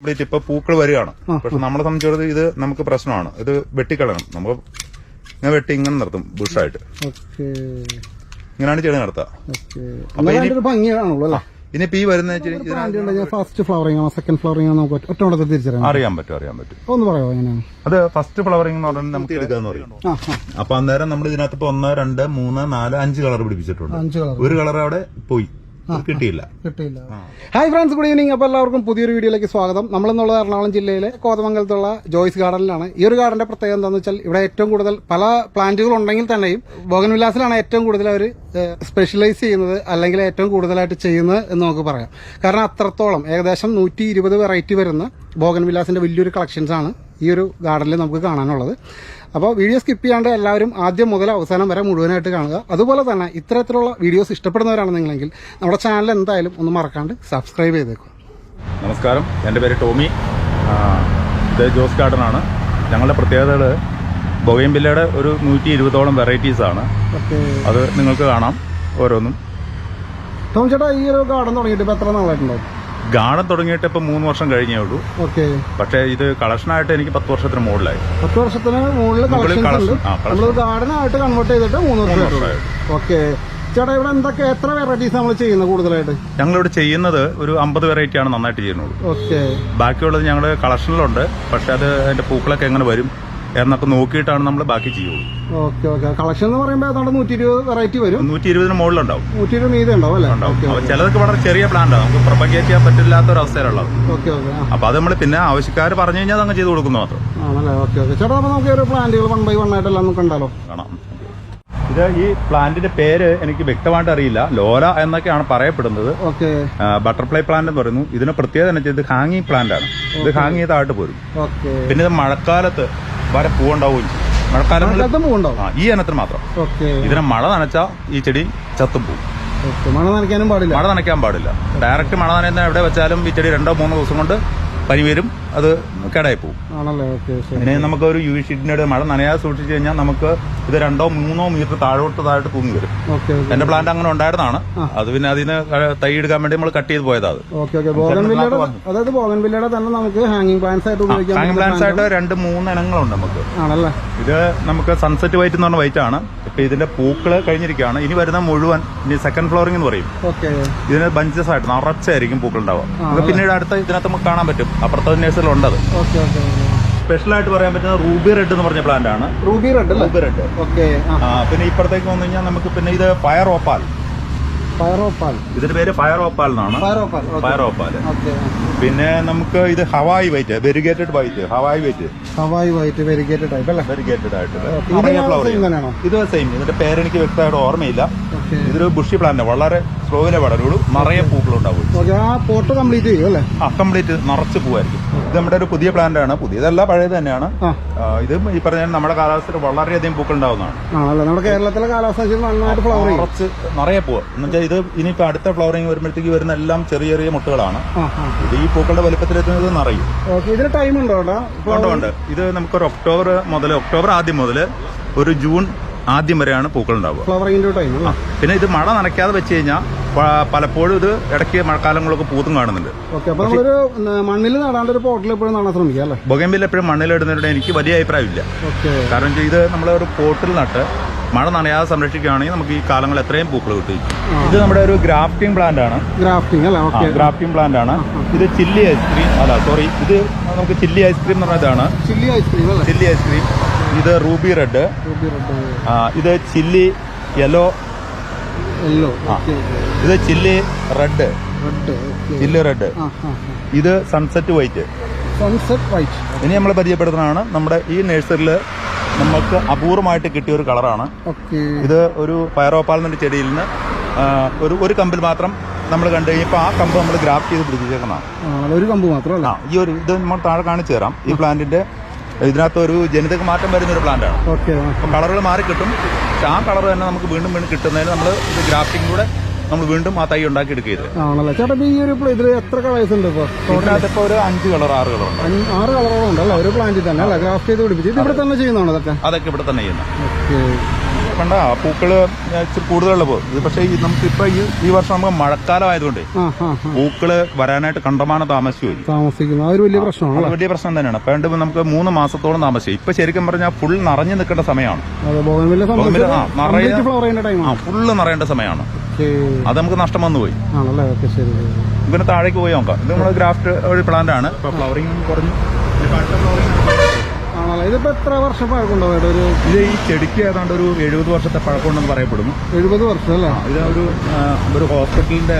Complete ഇപ്പൊ പൂക്കൾ വരികയാണ്. പക്ഷെ നമ്മളെ സംബന്ധിച്ചിടത്തോളം ഇത് നമുക്ക് പ്രശ്നമാണ്. ഇത് വെട്ടിക്കളയണം. നമുക്ക് ഇങ്ങനെ വെട്ടി ഇങ്ങനെ നിർത്തും ബുഷായിട്ട്. ഓക്കെ. ഇങ്ങനെയാണ് ചെടി നടത്തുക ഇനിയിപ്പോ ഈ വരുന്ന ഫസ്റ്റ് ഫ്ലവറിംഗ് സെക്കൻഡ് ഫ്ലവറിംഗ് ആണോ നമുക്ക് ഒറ്റ- ഒറ്റ തിരിച്ചറിയാം. അറിയാൻ പറ്റും അറിയാൻ പറ്റും. ഒന്ന് പറയാമോ എങ്ങനെയാണ്? അത് ഫസ്റ്റ് ഫ്ലവറിംഗ് എന്ന് പറഞ്ഞാൽ നമുക്ക് എടുക്കാന്ന് പറയും. അപ്പൊ അന്നേരം നമ്മൾ ഇതിനകത്ത് ഇപ്പൊ ഒന്ന് രണ്ട് മൂന്ന് നാല് അഞ്ച് കളർ പിടിപ്പിച്ചിട്ടുണ്ട്. ഒരു കളർ അവിടെ പോയി. കിട്ടിയില്ല. കിട്ടിയില്ല. ഹായ് ഫ്രണ്ട്സ് ഗുഡ് ഈവനിങ് അപ്പോൾ എല്ലാവർക്കും പുതിയൊരു വീഡിയോയിലേക്ക് സ്വാഗതം. നമ്മളെന്നുള്ളത് എറണാകുളം ജില്ലയിലെ കോതമംഗലത്തുള്ള ജോയ്സ് ഗാർഡനിലാണ്. ഈ ഒരു ഗാർഡന്റെ പ്രത്യേകത എന്താണെന്ന് വെച്ചാൽ ഇവിടെ ഏറ്റവും കൂടുതൽ പല പ്ലാന്റുകൾ ഉണ്ടെങ്കിൽ തന്നെയും ബോഗൻ വിലാസിലാണ് ഏറ്റവും കൂടുതൽ അവർ സ്പെഷ്യലൈസ് ചെയ്യുന്നത് അല്ലെങ്കിൽ ഏറ്റവും കൂടുതലായിട്ട് ചെയ്യുന്നത് എന്ന് നമുക്ക് പറയാം. കാരണം അത്രത്തോളം ഏകദേശം നൂറ്റി ഇരുപത് വെറൈറ്റി വരുന്ന ബോഗൻ വിലാസിന്റെ വലിയൊരു കളക്ഷൻസ് ആണ് ഈ ഒരു ഗാർഡനിൽ നമുക്ക് കാണാനുള്ളത്. അപ്പോൾ വീഡിയോ സ്കിപ്പ് ചെയ്യാണ്ട് എല്ലാവരും ആദ്യം മുതൽ അവസാനം വരെ മുഴുവനായിട്ട് കാണുക. അതുപോലെ തന്നെ ഇത്തരത്തിലുള്ള വീഡിയോസ് ഇഷ്ടപ്പെടുന്നവരാണ് നിങ്ങളെങ്കിൽ നമ്മുടെ ചാനൽ എന്തായാലും ഒന്ന് മറക്കാണ്ട് സബ്സ്ക്രൈബ് ചെയ്തേക്കുക. നമസ്കാരം. എന്റെ പേര് ടോമി. ഇത് ജോസ് ഗാർഡൻ ആണ്. ഞങ്ങളുടെ പ്രത്യേകതകൾ ബൊഗൈൻബില്ലയുടെ ഒരു നൂറ്റി ഇരുപതോളം വെറൈറ്റീസ് ആണ് അത് നിങ്ങൾക്ക് കാണാം ഓരോന്നും. ടോം ചേട്ടാ ഈ ഒരു ഗാർഡൻ തുടങ്ങിയിട്ട് ഇപ്പോൾ എത്ര നാളായിട്ടുണ്ടാവും? ഗാർഡൻ തുടങ്ങിയിട്ട് ഇപ്പൊ മൂന്ന് വർഷം കഴിഞ്ഞേ ഉള്ളൂ. ഓക്കെ. പക്ഷേ ഇത് കളക്ഷനായിട്ട് എനിക്ക് പത്ത് വർഷത്തിന് മുകളിലായി. പത്ത് വർഷത്തിന് മുകളിൽ കളക്ഷൻ. നമ്മൾ ഗാർഡൻ ആയിട്ട് കൺവേർട്ട് ചെയ്തിട്ട് മൂന്ന് വർഷം. ഓക്കെ. ചേട്ടാ ഇവിടെ എന്തൊക്കെ എത്ര വെറൈറ്റീസ് നമ്മൾ ചെയ്യുന്നത് കൂടുതലായിട്ട്? ഞങ്ങൾ ഇവിടെ ചെയ്യുന്നത് ഒരു അമ്പത് വെറൈറ്റി ആണ് നന്നായിട്ട് ചെയ്യുന്നത്. ഓക്കെ. ബാക്കിയുള്ളത് ഞങ്ങളുടെ കളക്ഷനിലുണ്ട്. പക്ഷെ അത് അതിന്റെ പൂക്കളൊക്കെ എങ്ങനെ വരും? എന്നൊക്കെ നോക്കിയിട്ടാണ് നമ്മൾ ബാക്കി ചെയ്യുള്ളൂ. Okay okay. കളക്ഷൻ എന്ന് പറയുമ്പോൾ ഏതാണ്ട് നൂറ്റി ഇരുപത് വെറൈറ്റി വരും. നൂറ്റി ഇരുപതിന് മുകളിലുണ്ടാവും. നൂറ്റി ഇരുപത് മീതെ ഉണ്ടാവും അല്ലേ? ഉണ്ടാവും. ചിലതൊക്കെ വളരെ ചെറിയ പ്ലാന്റാണ് നമുക്ക് പ്രൊപ്പഗേറ്റ് ചെയ്യാൻ പറ്റില്ലാത്ത ഒരു അവസ്ഥയിലുള്ളത് ഓക്കെ. ഓക്കെ അപ്പൊ അത് നമ്മൾ പിന്നെ ആവശ്യക്കാർ പറഞ്ഞു കഴിഞ്ഞാൽ അങ്ങ് ചെയ്ത് കൊടുക്കുന്നു മാത്രം. ആണല്ലേ? Okay okay. ചേട്ടാ അപ്പോൾ നമുക്ക് ഒരു പ്ലാന്റുകൾ വൺ ബൈ വൺ ആയിട്ടെല്ലാം നമുക്ക് കണ്ടാലോ? കാണാം. ഇത് ഈ പ്ലാന്റിന്റെ പേര് എനിക്ക് വ്യക്തമായിട്ട് അറിയില്ല. ലോല എന്നൊക്കെയാണ് പറയപ്പെടുന്നത്. ബട്ടർഫ്ലൈ പ്ലാന്റ് എന്ന് പറയുന്നു. ഇതിന് പ്രത്യേകത എന്ന് വെച്ചാൽ ഇത് ഹാങ്ങിങ് പ്ലാന്റ് ആണ്. ഇത് ഹാങ് ചെയ്താട്ട് പോരും. പിന്നെ ഇത് മഴക്കാലത്ത് വരെ പൂവുണ്ടാവുകയും ചെയ്യും മഴക്കാലങ്ങളിൽ ഈ ഇനത്തിന് മാത്രം. ഇതിനെ മഴ നനച്ചാൽ ഈ ചെടി ചത്തും പോകും മഴ നനയ്ക്കാനും പാടില്ല. മഴ നനയ്ക്കാൻ പാടില്ല. ഡയറക്റ്റ് മഴ നനയുന്ന എവിടെ വെച്ചാലും ഈ ചെടി രണ്ടോ മൂന്നോ ദിവസം കൊണ്ട് പനി വരും അത് കേടായി പോകും. പിന്നെ നമുക്ക് ഒരു യു ഷീറ്റിന്റെ മഴ നനയാതെ സൂക്ഷിച്ചു കഴിഞ്ഞാൽ നമുക്ക് ഇത് രണ്ടോ മൂന്നോ മീറ്റർ താഴോട്ട് താഴോട്ട് തൂങ്ങി വരും. എന്റെ പ്ലാന്റ് അങ്ങനെ ഉണ്ടായിരുന്നതാണ് അത് പിന്നെ അതിന് തൈ എടുക്കാൻ വേണ്ടി നമ്മൾ കട്ട് ചെയ്ത് പോയതാ അതായത് ബോഗൻവില്ലയുടെ തന്നെ നമുക്ക് ഹാങ്ങിങ് പ്ലാന്റ്സ് ആയിട്ട് ഉപയോഗിക്കാം ഹാങ് പറ്റുന്ന പ്ലാന്റ്സ് ആയിട്ട് രണ്ട് മൂന്ന് ഇനങ്ങളുണ്ട് നമുക്ക്. ഇത് നമുക്ക് സൺസെറ്റ് വൈറ്റ് എന്ന് പറഞ്ഞ വൈറ്റ് ആണ്. ഇപ്പൊ ഇതിന്റെ പൂക്കൾ കഴിഞ്ഞിരിക്കുകയാണ്. ഇനി വരുന്ന മുഴുവൻ ഇനി സെക്കൻഡ് ഫ്ലോറിംഗ് എന്ന് പറയും. ഇതിന് ബഞ്ചസ് ആയിട്ട് നിറച്ചായിരിക്കും പൂക്കൾ ഉണ്ടാവുക പിന്നീട് അടുത്ത ഇതിനകത്ത് നമുക്ക് കാണാൻ പറ്റും. അപ്പുറത്തെ നേഴ്സറിലുണ്ട് അത്. സ്പെഷ്യൽ ആയിട്ട് പറയാൻ പറ്റുന്ന റൂബി റെഡ് എന്ന് പറഞ്ഞ പ്ലാന്റ് ആണ്. റൂബി റെഡ് റൂബി റെഡ് പിന്നെ ഇപ്പുറത്തേക്ക് വന്നു കഴിഞ്ഞാൽ നമുക്ക് പിന്നെ ഇത് ഫയർ ഓപ്പാൽ ഫയറോപ്പാൽ. ഇതിന്റെ പേര് ഫയർ ഓപ്പാൽ എന്നാണ്. ഫയറോപ്പാൽ ഫയർ ഓപ്പാൽ പിന്നെ നമുക്ക് ഇത് Hawaii white variegated white Hawaii white. Hawaii white variegated ആയിട്ടല്ലേ വെരിഗേറ്റഡ്. തന്നെയാണോ? ഇത് സെയിം ഇതിന്റെ പേരെനിക്ക് വ്യക്തമായിട്ട് ഓർമ്മയില്ല. ഇതൊരു ബുഷി പ്ലാന്റ് വളരെ സ്ലോയിലെ വളരുള്ളൂ. നിറയെ പൂക്കളുണ്ടാവും. ആ കംപ്ലീറ്റ് ചെയ്യും അല്ലേ? ആ കംപ്ലീറ്റ് നിറച്ച് പൂവായിരിക്കും. ഇത് നമ്മുടെ ഒരു പുതിയ പ്ലാന്റ് ആണ്. പുതിയതല്ല പഴയത് തന്നെയാണ്. ഇത് ഈ പറഞ്ഞ നമ്മുടെ കാലാവസ്ഥയിൽ വളരെയധികം പൂക്കൾ ഉണ്ടാവുന്നതാണ് നമ്മുടെ കേരളത്തിലെ കാലാവസ്ഥ നിറച്ച് നിറയെ പൂവ്. എന്നുവെച്ചാൽ ഇത് ഇനിയിപ്പോ അടുത്ത ഫ്ലവറിങ് വരുമ്പോഴത്തേക്ക് വരുന്ന എല്ലാം ചെറിയ ചെറിയ മുട്ടുകളാണ്. ഇത് ഈ പൂക്കളുടെ വലിപ്പത്തിലെത്തുന്നത് നിറയും ഇതിന് ടൈം ഉണ്ടോ ഉണ്ട് ഉണ്ട്. ഇത് നമുക്കൊരു ഒക്ടോബർ മുതൽ ഒക്ടോബർ ആദ്യം മുതൽ ഒരു ജൂൺ ആദ്യം വരെയാണ് പൂക്കൾ ഉണ്ടാവുക ഫ്ലവറിങ്ങിന്റെ ടൈം പിന്നെ ഇത് മഴ നനയ്ക്കാതെ വെച്ച് കഴിഞ്ഞാൽ പലപ്പോഴും ഇത് ഇടയ്ക്ക് മഴക്കാലങ്ങളൊക്കെ പൂത്തും കാണുന്നുണ്ട്. മണ്ണിൽ നടാണ്ട് ഒരു പോട്ടിൽ എപ്പോഴും നടാൻ ശ്രമിക്കുക ബൊഗമ്പിൽ എപ്പോഴും മണ്ണിലിടുന്നതിലൂടെ എനിക്ക് വലിയ അഭിപ്രായമില്ല. കാരണം ഇത് നമ്മൾ ഒരു പോട്ടിൽ നട്ട് മഴ നനയാതെ സംരക്ഷിക്കുകയാണെങ്കിൽ നമുക്ക് ഈ കാലങ്ങൾ എത്രയും പൂക്കൾ കിട്ടും. ഇത് നമ്മുടെ ഒരു ഗ്രാഫ്റ്റിംഗ് പ്ലാന്റ് ആണ്. ഗ്രാഫ്റ്റിംഗ് അല്ലേ? ഗ്രാഫ്റ്റിംഗ് പ്ലാന്റ് ആണ്. ഇത് ചില്ലി ഐസ്ക്രീം അല്ല സോറി ഇത് നമുക്ക് ചില്ലി ഐസ്ക്രീം എന്ന് പറഞ്ഞതാണ് ചില്ലി ഐസ്ക്രീം അല്ലേ? ചില്ലി ഐസ്ക്രീം ഇത് റൂബി റെഡ് ഇത് ചില്ലി യെല്ലോ ഇത് ചില്ലി റെഡ് ചില്ലി റെഡ് ഇത് സൺസെറ്റ് വൈറ്റ് സൺസെറ്റ് വൈറ്റ് ഇനി നമ്മൾ പരിചയപ്പെടുത്തുന്നതാണ് നമ്മുടെ ഈ നഴ്സറിയിൽ നമുക്ക് അപൂർവമായിട്ട് കിട്ടിയ ഒരു കളറാണ്. ഇത് ഒരു പയറോപ്പാൽ എന്നൊരു ചെടിയിൽ നിന്ന് ഒരു ഒരു കമ്പിൽ മാത്രം നമ്മൾ കണ്ടു കഴിഞ്ഞപ്പോൾ ആ കമ്പ് നമ്മൾ ഗ്രാഫ്റ്റ് ചെയ്ത് പിടിച്ചേക്കുന്നതാണ് ഒരു കമ്പ് ഈ ഒരു ഇത് നമ്മൾ താഴെ കാണിച്ചു തരാം. ഈ പ്ലാന്റിന്റെ ഇതിനകത്ത് ഒരു ജനിതക മാറ്റം വരുന്ന ഒരു പ്ലാന്റ് ആണ് അപ്പം കളറുകൾ മാറി കിട്ടും. പക്ഷെ ആ കളർ തന്നെ നമുക്ക് വീണ്ടും വീണ്ടും കിട്ടുന്നതിന് നമ്മൾ ഇത് ഗ്രാഫ്റ്റിങ്ങിലൂടെ നമ്മൾ വീണ്ടും ആ തൈ ഉണ്ടാക്കി എടുക്കുക ആണല്ലേ? ചേട്ടാ ഈ ഒരു ഇതിൽ എത്ര കളേഴ്സ് ഉണ്ട് ഇപ്പൊ? ഇതിനകത്ത് ഇപ്പോൾ ഒരു അഞ്ച് കളർ ആറ് കളർ ആറ് കളറോളം ഉണ്ടല്ലോ? ഒരു പ്ലാന്റിൽ തന്നെ അല്ലേ? ഗ്രാഫ്റ്റ് ചെയ്ത് പിടിപ്പിച്ച്. ഇത് ഇവിടെ തന്നെ ചെയ്യുന്നതാണോ അതൊക്കെ? അതൊക്കെ ഇവിടെ തന്നെ ചെയ്യുന്നത് ഓക്കെ വേണ്ട ആ പൂക്കൾ ഇച്ചിരി കൂടുതലുള്ള പോകും ഇത് പക്ഷേ ഈ നമുക്കിപ്പോൾ ഈ ഈ വർഷം നമുക്ക് മഴക്കാലം ആയതുകൊണ്ട് പൂക്കൾ വരാനായിട്ട് കണ്ടമാനം താമസിക്കും താമസിക്കുന്നു. അതൊരു വലിയ പ്രശ്നമാണ് വലിയ പ്രശ്നം തന്നെയാണ്. അപ്പൊ രണ്ട് നമുക്ക് മൂന്ന് മാസത്തോളം താമസിക്കും. ഇപ്പൊ ശരിക്കും പറഞ്ഞാൽ ഫുൾ നിറഞ്ഞു നിൽക്കേണ്ട സമയമാണ്. ഫുള്ള് നിറയേണ്ട സമയമാണ്. അത് നമുക്ക് നഷ്ടം വന്നു പോയി. ഇതിന് താഴേക്ക് പോയി നോക്കാം. ഇത് നമ്മുടെ ഗ്രാഫ്റ്റ് ഒരു പ്ലാന്റ് ആണ്. ഇപ്പൊ ഫ്ലവറിംഗ് കുറഞ്ഞു. അടുത്ത ആണല്ലേ. ഇതിപ്പോ എത്ര വർഷം പഴക്കമുണ്ടോ ഇവിടെ ഒരു ഇത് ഈ ചെടിക്ക് ഏതാണ്ട് ഒരു എഴുപത് വർഷത്തെ പഴക്കമുണ്ടെന്ന് പറയപ്പെടുന്നു. എഴുപത് വർഷം അല്ലേ? ഇത് ഒരു ഒരു ഹോസ്പിറ്റലിന്റെ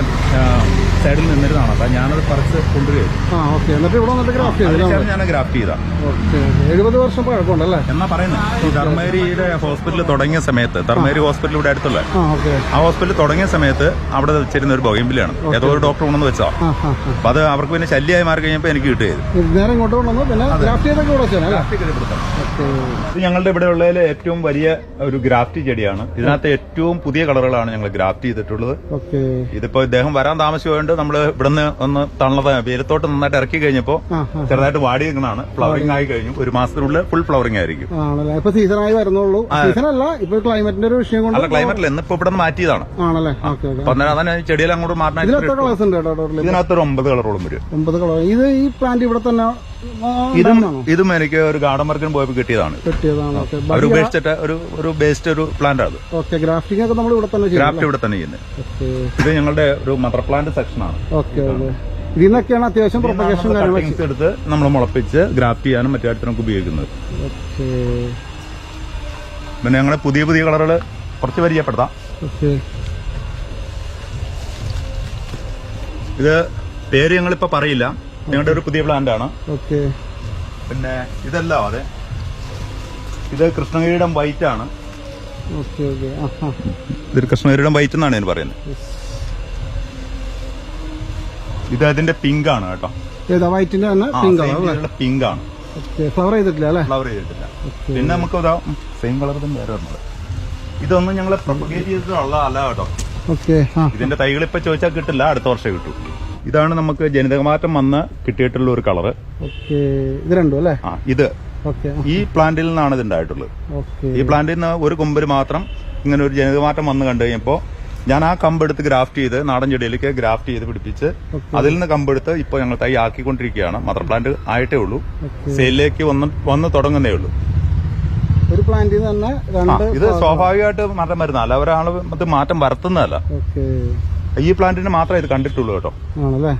സൈഡിൽ നിന്നിരുന്നതാണ്. അപ്പൊ ഞാനത് പറിച്ച് കൊണ്ടുവരും ആ ഓക്കെ. എന്നിട്ട് ഇവിടെ വന്നിട്ട് ഗ്രാഫ്റ്റ് ചെയ്തു ഞാൻ ഗ്രാഫ്റ്റ് ചെയ്താ. ഓക്കെ. എഴുപത് വർഷം പഴക്കമുണ്ടല്ലേ? എന്നാ പറയുന്നത് ഈ ധർമ്മേരിയുടെ ഹോസ്പിറ്റൽ തുടങ്ങിയ സമയത്ത് ധർമ്മേരി ഹോസ്പിറ്റൽ ഇവിടെ അടുത്തുള്ള ആ ഹോസ്പിറ്റലിൽ ഹോസ്പിറ്റൽ തുടങ്ങിയ സമയത്ത് അവിടെ വെച്ചിരുന്ന ഒരു ബൊഗൈമ്പിലാണ് ഏതോ ഒരു ഡോക്ടർ ഉണ്ടെന്ന് വെച്ചാ ആ ആ ആ. അപ്പൊ അത് അവർക്ക് പിന്നെ ശല്യമായി മാറി കഴിഞ്ഞപ്പോൾ എനിക്ക് കിട്ടിയത് ഇത് നേരെ ഇങ്ങോട്ട് കൊണ്ടുവന്നു പിന്നെ ഗ്രാഫ്റ്റ് ചെയ്തൊക്കെ ഇവിടെ വെച്ചാൽ അല്ലേ? ഇത് ഞങ്ങളുടെ ഇവിടെ ഉള്ളതിൽ ഏറ്റവും വലിയ ഒരു ഗ്രാഫ്റ്റി ചെടിയാണ്. ഇതിനകത്ത് ഏറ്റവും പുതിയ കളറുകളാണ് ഞങ്ങൾ ഗ്രാഫ്റ്റ് ചെയ്തിട്ടുള്ളത്. ഇതിപ്പോ ഇദ്ദേഹം വരാൻ താമസിച്ചുകൊണ്ട് നമ്മൾ ഇവിടുന്ന് ഒന്ന് തണുത വെയിലത്തോട്ട് നന്നായിട്ട് ഇറക്കി കഴിഞ്ഞപ്പോൾ ചെറുതായിട്ട് വാടി നിൽക്കുന്നതാണ് ഫ്ലവറിംഗ് ആയി കഴിഞ്ഞു. ഒരു മാസത്തിനുള്ളിൽ ഫുൾ ഫ്ലവറിംഗ് ആയിരിക്കും. ആണല്ലേ? ഇപ്പൊ സീസണായി വരുന്നുള്ളൂ. സീസണല്ല ഇപ്പൊ ക്ലൈമറ്റിന്റെ ഒരു വിഷയം കൊണ്ട് അല്ല ക്ലൈമറ്റിൽ ഇന്നിപ്പോ ഇവിടെ നിന്ന് മാറ്റിയതാണ്. ആണല്ലേ? അന്നേരം തന്നെ ചെടിയെല്ലാം അങ്ങോട്ട് മാറ്റാൻ ഇതിനകത്ത് ഒരു ഒമ്പത് കളറോളം വരും. ഒമ്പത് കളർ ഇത് ഈ പ്ലാന്റ് ഇവിടെ തന്നെ ഇതും ഇതും എനിക്ക് ഒരു ഗാർഡൻ വർക്കിന് പോയപ്പോൾ കിട്ടിയതാണ്. അവർ ഉപേക്ഷിച്ചിട്ട് ഒരു ഒരു ബേസ്ഡ് ഒരു പ്ലാന്റ് അത്. ഗ്രാഫ്റ്റിംഗ് ഒക്കെ നമ്മൾ ഇവിടെ തന്നെ ഗ്രാഫ്റ്റ് ഇവിടെ തന്നെ ചെയ്യുന്നത്. ഇത് ഞങ്ങളുടെ ഒരു മദർ പ്ലാന്റ് സെക്ഷനാണ് ഓക്കെ ഓക്കെ. ഇതിൽ നിന്നൊക്കെയാണ് അത്യാവശ്യം പ്രൊപ്പഗേഷൻ കട്ടിങ്സ് എടുത്ത് നമ്മൾ മുളപ്പിച്ച് ഗ്രാഫ്റ്റ് ചെയ്യാനും മറ്റു നമുക്ക് ഉപയോഗിക്കുന്നത്. പിന്നെ ഞങ്ങളുടെ പുതിയ പുതിയ കളറുകൾ കുറച്ച് പരിചയപ്പെടുത്താം. ഇത് പേര് ഞങ്ങളിപ്പോ പറയില്ല. ഞങ്ങളുടെ ഒരു പുതിയ പ്ലാന്റ് ആണ്. പിന്നെ ഇതെല്ലാം അതെ ഇത് കൃഷ്ണഗിരിയുടെ വൈറ്റ് ആണ്. ഇതൊരു കൃഷ്ണഗിരിയുടെ വൈറ്റ് എന്നാണ് ഞാൻ പറയുന്നത്. ഇത് അതിന്റെ പിങ്ക് ആണ് കേട്ടോ. ഏതാ? വൈറ്റിന്റെ തന്നെ പിങ്ക് ആണ് പിങ്ക് ആണ്. ഫ്ലവർ ചെയ്തിട്ടില്ല അല്ലേ? ഫ്ലവർ ചെയ്തിട്ടില്ല. പിന്നെ നമുക്ക് ഇതാ സെയിം കളർ തന്നെ വേറെ വരുന്നത് ഇതൊന്നും ഞങ്ങൾ പ്രൊപ്പഗേറ്റ് ചെയ്തിട്ടുള്ള അല്ല കേട്ടോ. ഓക്കെ ഇതിന്റെ തൈകൾ ഇപ്പൊ ചോദിച്ചാൽ കിട്ടില്ല അടുത്ത വർഷം കിട്ടും. ഇതാണ് നമുക്ക് ജനിതകമാറ്റം വന്ന് കിട്ടിയിട്ടുള്ള ഒരു കളറ് ഓക്കെ ഇത് രണ്ടും അല്ലേ? ആ ഇത്. ഈ പ്ലാന്റിൽ നിന്നാണ് ഇത് ഉണ്ടായിട്ടുള്ളത്. ഈ പ്ലാന്റിൽ നിന്ന് ഒരു കൊമ്പര് മാത്രം ഇങ്ങനെ ഒരു ജനിതകമാറ്റം വന്ന് കണ്ടു കഴിഞ്ഞപ്പോൾ ഞാൻ ആ കമ്പെടുത്ത് ഗ്രാഫ്റ്റ് ചെയ്ത് നാടൻ ചെടിയിലേക്ക് ഗ്രാഫ്റ്റ് ചെയ്ത് പിടിപ്പിച്ച് അതിൽ നിന്ന് കമ്പെടുത്ത് ഇപ്പൊ ഞങ്ങൾ തൈ ആക്കിക്കൊണ്ടിരിക്കുകയാണ്. മദർ പ്ലാന്റ് ആയിട്ടേ ഉള്ളൂ. സെയിലേക്ക് വന്ന് വന്ന് തുടങ്ങുന്നേ ഉള്ളൂ. ഒരു പ്ലാന്റിൽ തന്നെ ഇത് സ്വാഭാവികമായിട്ട് മാറ്റം വരുന്ന അല്ല ഒരാൾ ഇത് മാറ്റം വരുത്തുന്നതല്ല. ഈ പ്ലാന്റിന് മാത്രമേ ഇത് കണ്ടിട്ടുള്ളൂ കേട്ടോ. ആണല്ലേ?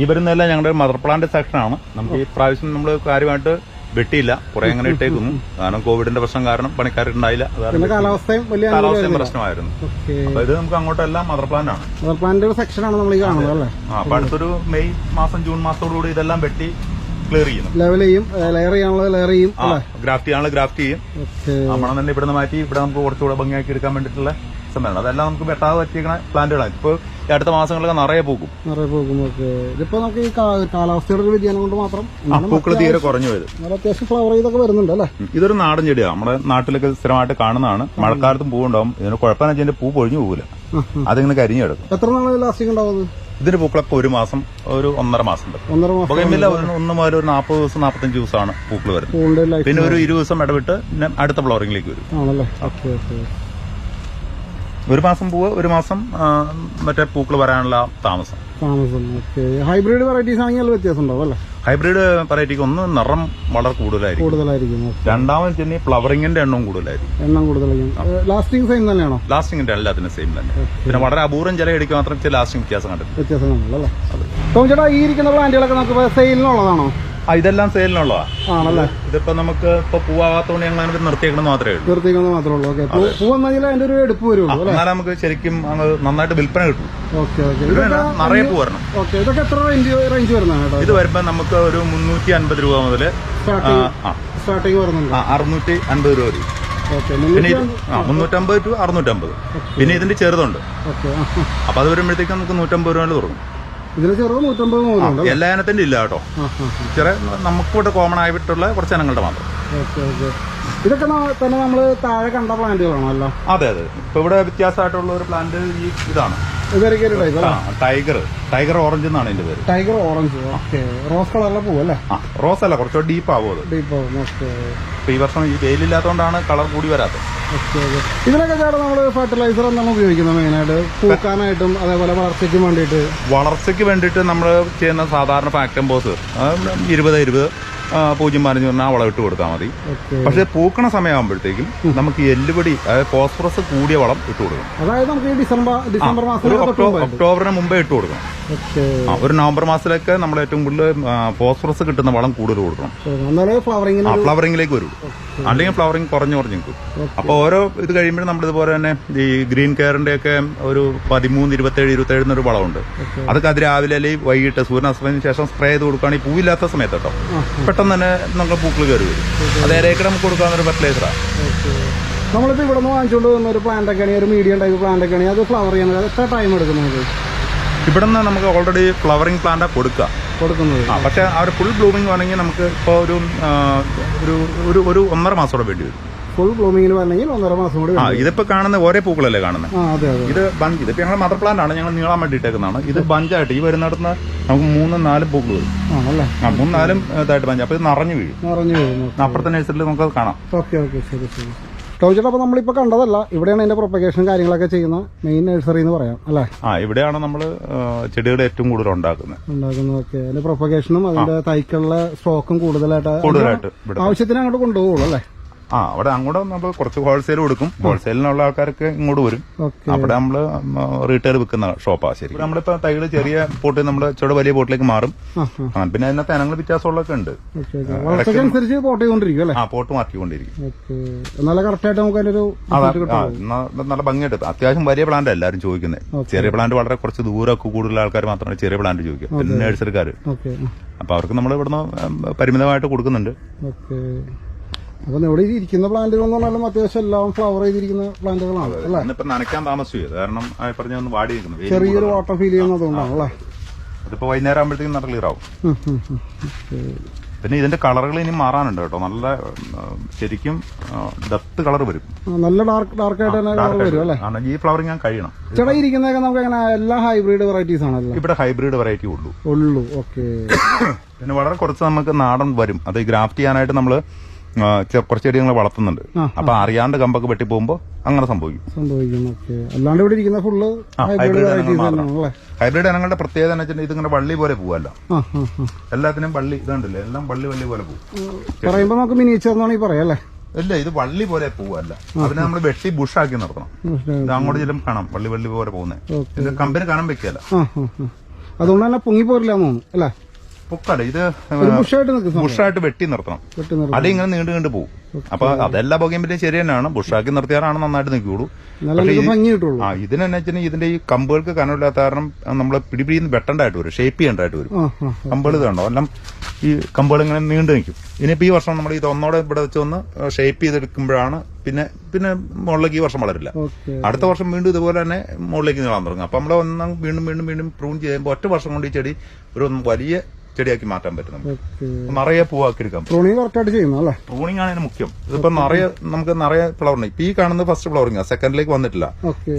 ഈ വരുന്നതെല്ലാം ഞങ്ങളുടെ മദർ പ്ലാന്റ് സെക്ഷനാണ് നമുക്ക് ഈ പ്രാവശ്യം നമ്മൾ കാര്യമായിട്ട് വെട്ടിയില്ല. കുറെ അങ്ങനെ ഇട്ടേക്കുന്നു. കാരണം കോവിഡിന്റെ പ്രശ്നം കാരണം പണിക്കാരുണ്ടായില്ല. കാലാവസ്ഥയും വലിയ കാലാവസ്ഥയും പ്രശ്നമായിരുന്നു. അപ്പൊ ഇത് നമുക്ക് അങ്ങോട്ടെല്ലാം മദർ പ്ലാന്റ് ആണ്. മദർ പ്ലാന്റ് സെക്ഷനാണ് നമ്മൾ ഈ കാണുന്നത് അല്ലേ? അപ്പൊ അടുത്തൊരു മെയ് മാസം ജൂൺ മാസത്തോടുകൂടി ഇതെല്ലാം വെട്ടി ക്ലിയർ ചെയ്യുന്നു. ലെവൽ ചെയ്യും. ലെയർ ചെയ്യാനുള്ളത് ലെയർ ചെയ്യും ഗ്രാഫ്റ്റ് ചെയ്യാനുള്ള ഗ്രാഫ്റ്റ് ചെയ്യും. നമ്മളെ തന്നെ ഇവിടെ നിന്ന് മാറ്റി ഇവിടെ നമുക്ക് കുറച്ചുകൂടെ ഭംഗിയാക്കി എടുക്കാൻ വേണ്ടിയിട്ടുള്ള സമയമാണ് അതെല്ലാം നമുക്ക് വെട്ടാതെ പറ്റിയിരിക്കുന്ന പ്ലാന്റുകളാണ് ഇപ്പോൾ ഈ അടുത്ത മാസങ്ങളിലൊക്കെ നിറയെ പൂക്കും. നിറയെ പൂക്കും ഓക്കെ. ഇതിപ്പോ നമുക്ക് ഈ കാലാവസ്ഥയുടെ ഒരു വ്യതിയാനം കൊണ്ട് മാത്രം പൂക്കൾ തീരെ കുറഞ്ഞു വരും നല്ല അത്യാവശ്യം ഫ്ലവർ ചെയ്തൊക്കെ വരുന്നുണ്ട് അല്ലേ? ഇതൊരു നാടൻ ചെടിയാണ് നമ്മുടെ നാട്ടിലൊക്കെ സ്ഥിരമായിട്ട് കാണുന്നതാണ്. മഴക്കാലത്തും പൂവുണ്ടാവും. ഇതിന് കുഴപ്പമെന്ന് വെച്ചാൽ പൂ പൊഴിഞ്ഞു പോകില്ല. അതിങ്ങനെ കരിഞ്ഞു കിടക്കും എത്ര നാളെ ലാസ്റ്റിംഗ് ഉണ്ടാവുന്നത്? ഇതിന്റെ പൂക്കളൊക്കെ ഒരു മാസം ഒരു ഒന്നര മാസം ഒന്നര മാസം ഒന്ന് മുതൽ ഒരു നാൽപ്പത് ദിവസം നാൽപ്പത്തഞ്ച് ദിവസമാണ് പൂക്കൾ വരുന്നത്. പിന്നെ ഒരു ഇരുപത് ദിവസം ഇടവിട്ട് പിന്നെ അടുത്ത ഫ്ലോറിംഗിലേക്ക് വരും. ആണല്ലേ? Okay okay. ഒരു മാസം പൂവ് ഒരു മാസം മറ്റേ പൂക്കൾ വരാനുള്ള താമസം. താമസം ഹൈബ്രിഡ് വെറൈറ്റീസ് ആണെങ്കിൽ വ്യത്യാസം ഉണ്ടാവും അല്ലേ? ഹൈബ്രിഡ് വെറൈറ്റിക്ക് ഒന്ന് നിറം വളരെ കൂടുതലായിരിക്കും. കൂടുതലായിരിക്കും രണ്ടാമത് ചെന്നി ഫ്ലവറിംഗിന്റെ എണ്ണവും കൂടുതലായിരിക്കും. എണ്ണം കൂടുതലായിരിക്കും. ലാസ്റ്റിംഗ് സെയിം തന്നെയാണോ? ലാസ്റ്റിംഗിന്റെ എല്ലാത്തിനും സെയിം തന്നെ. പിന്നെ വളരെ അപൂർവം ചില ഇടയ്ക്ക് മാത്രം ലാസ്റ്റിംഗ് വ്യത്യാസം കണ്ടിട്ടുണ്ട്. വ്യത്യാസം ഈ ഇരിക്കുന്ന പ്ലാന്റുകളൊക്കെ നമുക്ക് സെയിലിനുള്ളതാണോ ഇതെല്ലാം സെയിലിനുള്ളതാ. ആണല്ലേ? ഇതിപ്പോ നമുക്ക് ഇപ്പൊ പൂവാകാത്തോണ്ട് ഞങ്ങൾ അങ്ങനെ നിർത്തിയേക്കണം മാത്രമേ ഉള്ളൂ. മാത്രമേ ഉള്ളൂ. ഓക്കെ പൂ അതിന്റെ ഒരു എടുപ്പ് വരുള്ളൂ എന്നാലും നമുക്ക് ശരിക്കും അങ്ങ് നന്നായിട്ട് വിൽപ്പന കിട്ടും ഓക്കെ ഓക്കെ നിറയെ പൂ വരണം. ഓക്കെ ഇതൊക്കെ എത്ര റേഞ്ച് റേഞ്ച് വരുന്നതാണ് ഇത് വരുമ്പോ നമുക്ക് ഒരു മുന്നൂറ്റി അൻപത് രൂപ മുതൽ വരുന്നുണ്ട്. അറുന്നൂറ്റി അൻപത് രൂപ വരും. പിന്നെ മുന്നൂറ്റമ്പത് ടു അറുന്നൂറ്റമ്പത്. പിന്നെ ഇതിന്റെ ചെറുതുണ്ട്. അപ്പൊ അത് വരുമ്പോഴത്തേക്കും നമുക്ക് നൂറ്റമ്പത് രൂപ തുടങ്ങും. എല്ലാ ഇനത്തിന്റെ ഇല്ല കേട്ടോ. ചെറിയ നമുക്കിവിടെ കോമൺ ആയിട്ടുള്ള കുറച്ച് ഇനങ്ങളുടെ മാത്രം. ഇതൊക്കെ തന്നെ നമ്മൾ താഴെ കണ്ട പ്ലാന്റുകളാണോ അല്ല അതെ അതെ. ഇപ്പൊ ഇവിടെ വ്യത്യാസമായിട്ടുള്ള ഒരു പ്ലാന്റ് ഈ ഇതാണ്. ടൈഗർ ടൈഗർ ഓറഞ്ച് എന്നാണ് എന്റെ പേര്. Tiger orange okay. റോസ് കളറിലെ പൂവല്ലേ റോസ് അല്ല കുറച്ചോ ഡീപ്പ് ആവും അത്. Deep okay. ഈ വർഷം ഈ വെയിലില്ലാത്തതുകൊണ്ടാണ് കളർ കൂടി വരാത്തത്. ഇതിനൊക്കെ ചേട്ടാ നമ്മൾ ഫെർട്ടിലൈസർ എന്താണ് ഉപയോഗിക്കുന്നത് മെയിനായിട്ട് പൂക്കാനായിട്ടും അതേപോലെ വളർച്ചയ്ക്കും വേണ്ടിയിട്ട്? വളർച്ചയ്ക്ക് വേണ്ടിയിട്ട് നമ്മൾ ചെയ്യുന്ന സാധാരണ ഫാക്ടംബോസ് ഇരുപത് ഇരുപത്. പൂജ്യം പതിനഞ്ച് പറഞ്ഞാൽ വളം ഇട്ട് കൊടുത്താൽ മതി. പക്ഷെ പൂക്കണ സമയമാകുമ്പോഴത്തേക്കും നമുക്ക് എല്ലുപടി അതായത് ഫോസ്ഫറസ് കൂടിയ വളം ഇട്ട് കൊടുക്കണം. അതായത് നമുക്ക് ഡിസംബർ ഡിസംബർ ഒക്ടോബറിന് മുമ്പേ ഇട്ട് കൊടുക്കണം. ഒരു നവംബർ മാസത്തിലൊക്കെ നമ്മൾ ഏറ്റവും കൂടുതൽ ഫോസ്ഫറസ് കിട്ടുന്ന വളം കൂടുതൽ കൊടുക്കണം. ഫ്ലവറിംഗിലേക്ക് വരും. അല്ലെങ്കിൽ ഫ്ലവറിങ് കുറഞ്ഞു കുറഞ്ഞു നിൽക്കും. അപ്പോൾ ഓരോ ഇത് കഴിയുമ്പോഴും നമ്മൾ ഇതുപോലെ തന്നെ ഈ ഗ്രീൻ കെയറിന്റെ ഒക്കെ ഒരു പതിമൂന്ന് ഇരുപത്തേഴ് ഇരുപത്തേഴ് എന്നൊരു വളമുണ്ട് അതൊക്കെ അത് രാവിലെ അല്ലെങ്കിൽ വൈകിട്ട് സൂര്യനാസ്തമയത്തിന് ശേഷം സ്പ്രേ ചെയ്ത് കൊടുക്കുകയാണെങ്കിൽ പൂവില്ലാത്ത സമയത്ത് കേട്ടോ. പെട്ടെന്ന് തന്നെ നമുക്ക് പൂക്കൾ കയറി വരും. അത് നമുക്ക് കൊടുക്കാവുന്ന ഒരു ഫെർട്ടിലൈസറാണ് ഓക്കെ. നമ്മളിപ്പോ ഇവിടെ നിന്ന് വാങ്ങിച്ചുകൊണ്ട് വന്ന ഒരു പ്ലാന്റ് ഒക്കെ ആണെങ്കിൽ ഒരു മീഡിയം ടൈപ്പ് പ്ലാന്റ് ഒക്കെ ആണെങ്കിൽ അത് ഫ്ലവർ ചെയ്യുന്നത് എത്ര ടൈം എടുക്കും നമുക്ക്? ഇവിടെ നിന്ന് നമുക്ക് ഓൾറെഡി ഫ്ലവറിങ് പ്ലാന്റാ കൊടുക്കുക. കൊടുക്കുന്നത്. ആ പക്ഷെ ആ ഒരു ഫുൾ ബ്ലൂമിംഗ് വേണമെങ്കിൽ നമുക്ക് ഇപ്പോൾ ഒരു ഒരു ഒരു ഒരു ഒന്നര മാസം കൂടെ വേണ്ടി വരും. ഫുൾ ബ്ലൂമിങ്ങിന് വരണമെങ്കിൽ ഒന്നര മാസം കൂടി ആ ഇതിപ്പോൾ ഇതിപ്പോ കാണുന്ന ഓരോ പൂക്കളല്ലേ കാണുന്നത് ആ അതെ അതെ. ഇത് ബഞ്ച് ഇതിപ്പോ ഞങ്ങൾ മദർ പ്ലാന്റ് ആണ് ഞങ്ങൾ നീളാൻ വേണ്ടി ഇട്ടേക്കുന്നതാണ്. ഇത് ബഞ്ചായിട്ട് ഈ വരുന്നിടത്ത് നമുക്ക് മൂന്നും നാലും പൂക്കൾ വരും. ആണല്ലേ? ആ മൂന്നും നാലും ഇതായിട്ട് ബഞ്ച് അപ്പോൾ ഇത് നിറഞ്ഞു വീഴും. നിറഞ്ഞു വീഴും. അപ്പുറത്തെ നഴ്സറിയിൽ നമുക്ക് കാണാം. ഓക്കെ ഓക്കെ ശരി ശരി. ടോച്ചേട്ടാ അപ്പോൾ നമ്മളിപ്പോൾ കണ്ടതല്ല. ഇവിടെയാണ് അതിന്റെ പ്രൊപ്പഗേഷൻ കാര്യങ്ങളൊക്കെ ചെയ്യുന്ന മെയിൻ നഴ്സറി എന്ന് പറയാം അല്ലേ? ആ ഇവിടെയാണ് നമ്മൾ ചെടികൾ ഏറ്റവും കൂടുതൽ ഉണ്ടാക്കുന്നത്. ഉണ്ടാക്കുന്നത് ഓക്കെ അതിന്റെ പ്രൊപ്പഗേഷനും അതിന്റെ തൈക്കളുടെ സ്റ്റോക്കും കൂടുതലായിട്ട് കൂടുതലായിട്ട് ആവശ്യത്തിന് അങ്ങോട്ട് കൊണ്ടുപോകുള്ളൂ അല്ലേ? ആ അവിടെ അങ്ങോട്ട് നമ്മൾ കുറച്ച് ഹോൾസെയിൽ കൊടുക്കും. ഹോൾസെയിലിനുള്ള ആൾക്കാർക്ക് ഇങ്ങോട്ട് വരും. അവിടെ നമ്മൾ റീറ്റെയിൽ വിൽക്കുന്ന ഷോപ്പാ ശരി നമ്മളിപ്പോ തൈകൾ ചെറിയ പോട്ട് നമ്മുടെ ചെറു വലിയ പോട്ടിലേക്ക് മാറും. പിന്നെ അതിനകത്ത് ഇനങ്ങൾ വ്യത്യാസമുള്ളൊക്കെ ഉണ്ട്. വളർച്ചയ്ക്കനുസരിച്ച് പോട്ട് ആ പോട്ട് മാറ്റിക്കൊണ്ടിരിക്കും. എന്നാലും കറക്റ്റായിട്ട് നമുക്ക് നല്ല ഭംഗിയായിട്ട് അത്യാവശ്യം വലിയ പ്ലാന്റ് എല്ലാവരും ചോദിക്കുന്നത് ചെറിയ പ്ലാന്റ് വളരെ കുറച്ച് ദൂരമൊക്കെ കൂടുതൽ ആൾക്കാർ മാത്രമാണ് ചെറിയ പ്ലാന്റ് ചോദിക്കുക. പിന്നെ നഴ്സറിക്കാർ അപ്പൊ അവർക്ക് നമ്മൾ ഇവിടുന്ന് പരിമിതമായിട്ട് കൊടുക്കുന്നുണ്ട്. ഓക്കെ. അപ്പൊ ഇവിടെ ഇരിക്കുന്ന പ്ലാന്റുകൾ എന്ന് പറഞ്ഞാലും അത്യാവശ്യം എല്ലാം ഫ്ലവർ ചെയ്തിരിക്കുന്ന പ്ലാന്റുകളാണ് അല്ലേ? ഇന്നിപ്പോ നനയ്ക്കാൻ താമസിച്ചു. കാരണം ആ, പറഞ്ഞ ഒന്ന് വാടി നിൽക്കുന്നു ചെറിയൊരു വാട്ടർ ഫീൽ ചെയ്യുന്നതുകൊണ്ടാണ് അല്ലേ? അതിപ്പോ വൈകുന്നേരം ആകുമ്പോഴത്തേക്കും നല്ല ക്ലിയർ ആവും. പിന്നെ ഇതിന്റെ കളറുകൾ ഇനി മാറാനുണ്ട് കേട്ടോ. നല്ല ശരിക്കും ഡെപ്ത് കളർ വരും. നല്ല ഡാർക്ക് ഡാർക്ക് ആയിട്ട് തന്നെ കളർ വരും അല്ലേ? ഈ ഫ്ലവറിങ് ഞാൻ കഴിയണം. ചേട്ടാ ഇരിക്കുന്നതൊക്കെ നമുക്ക് അങ്ങനെ എല്ലാ ഹൈബ്രിഡ് വെറൈറ്റീസ് ആണല്ലോ. ഇവിടെ ഹൈബ്രിഡ് വെറൈറ്റി ഉള്ളൂ. ഉള്ളൂ ഓക്കെ പിന്നെ വളരെ കുറച്ച് നമുക്ക് നാടൻ വരും. അത് ഗ്രാഫ്റ്റ് ചെയ്യാനായിട്ട് നമ്മൾ കുറച്ച് ചെടികൾ വളർത്തുന്നുണ്ട്. അപ്പൊ അറിയാണ്ട് കമ്പൊക്കെ വെട്ടി പോകുമ്പോ അങ്ങനെ സംഭവിക്കും. സംഭവിക്കും അല്ലാണ്ട് ഇവിടെ ഇരിക്കുന്ന ഫുള്ള് ഹൈബ്രിഡ് ഇനങ്ങളുടെ പ്രത്യേകത എന്ന് വെച്ചാൽ ഇതിങ്ങനെ വള്ളി പോലെ പോവല്ല എല്ലാത്തിനും വള്ളി ഇതുണ്ടല്ലേ. എല്ലാം വള്ളി വള്ളി പോലെ പോകും പറയുമ്പോൾ നമുക്ക് മിനിയേച്ചർ എന്നാണ് ഈ പറയാല്ലേ ഇല്ല ഇത് വള്ളി പോലെ പോവല്ല അതിനെ നമ്മൾ വെട്ടി ബുഷാക്കി നിർത്തണം ഇത് അങ്ങോട്ട് ചെല്ലും കാണാം. വള്ളി വള്ളി പോലെ പോകുന്നത് ഇത് കമ്പനി കാണാൻ വെക്കല്ല അതുകൊണ്ട് തന്നെ പൊങ്ങി പോരില്ല അല്ലേ? പൊക്കല്ല ഇത് ബുഷായിട്ട് വെട്ടി നിർത്തണം. അല്ലെങ്കിൽ ഇങ്ങനെ നീണ്ടു നീണ്ടു പോകും അപ്പൊ അതെല്ലാ ബോഗിയമ്പിലും ശരി തന്നെയാണ്. ബുഷാക്കി നിർത്തിയാലാണ് നന്നായിട്ട് നമുക്ക് ആ ഇതിനെന്നു വെച്ചാൽ ഇതിന്റെ ഈ കമ്പുകൾക്ക് കനമില്ലാത്ത കാരണം നമ്മളെ പിടിപിടിന്ന് വെട്ടണ്ടായിട്ട് വരും. ഷേപ്പ് ചെയ്യേണ്ടതായിട്ട് വരും. കമ്പുകൾ ഇത് കണ്ടോ എല്ലാം ഈ കമ്പുകൾ ഇങ്ങനെ നീണ്ടു നിൽക്കും. ഇനിയിപ്പോ ഈ വർഷം നമ്മൾ ഇത് ഒന്നോടെ ഇവിടെ വെച്ച് ഒന്ന് ഷേപ്പ് ചെയ്തെടുക്കുമ്പോഴാണ് പിന്നെ പിന്നെ മുകളിലേക്ക് ഈ വർഷം വളരില്ല. അടുത്ത വർഷം വീണ്ടും ഇതുപോലെ തന്നെ മുകളിലേക്ക് നീളാൻ തുടങ്ങും. അപ്പൊ നമ്മൾ ഒന്നും വീണ്ടും വീണ്ടും വീണ്ടും പ്രൂൺ ചെയ്യുമ്പോൾ ഒറ്റ വർഷം കൊണ്ട് ഈ ചെടി ഒരു വലിയ ചെടിയാക്കി മാറ്റാൻ പറ്റും നമുക്ക്. നിറയെ പൂവാക്കി എടുക്കാം. പ്രൂണിങ് കറക്റ്റായിട്ട് ചെയ്യുന്നു അല്ലേ? പ്രൂണിംഗ് ആണ് മുഖ്യം. ഇതിപ്പോ നിറയെ നമുക്ക് നിറയെ ഫ്ലവറിന് ഇപ്പൊ ഈ കാണുന്നത് ഫസ്റ്റ് ഫ്ലവറിംഗ് സെക്കൻഡിലേക്ക് വന്നിട്ടില്ല.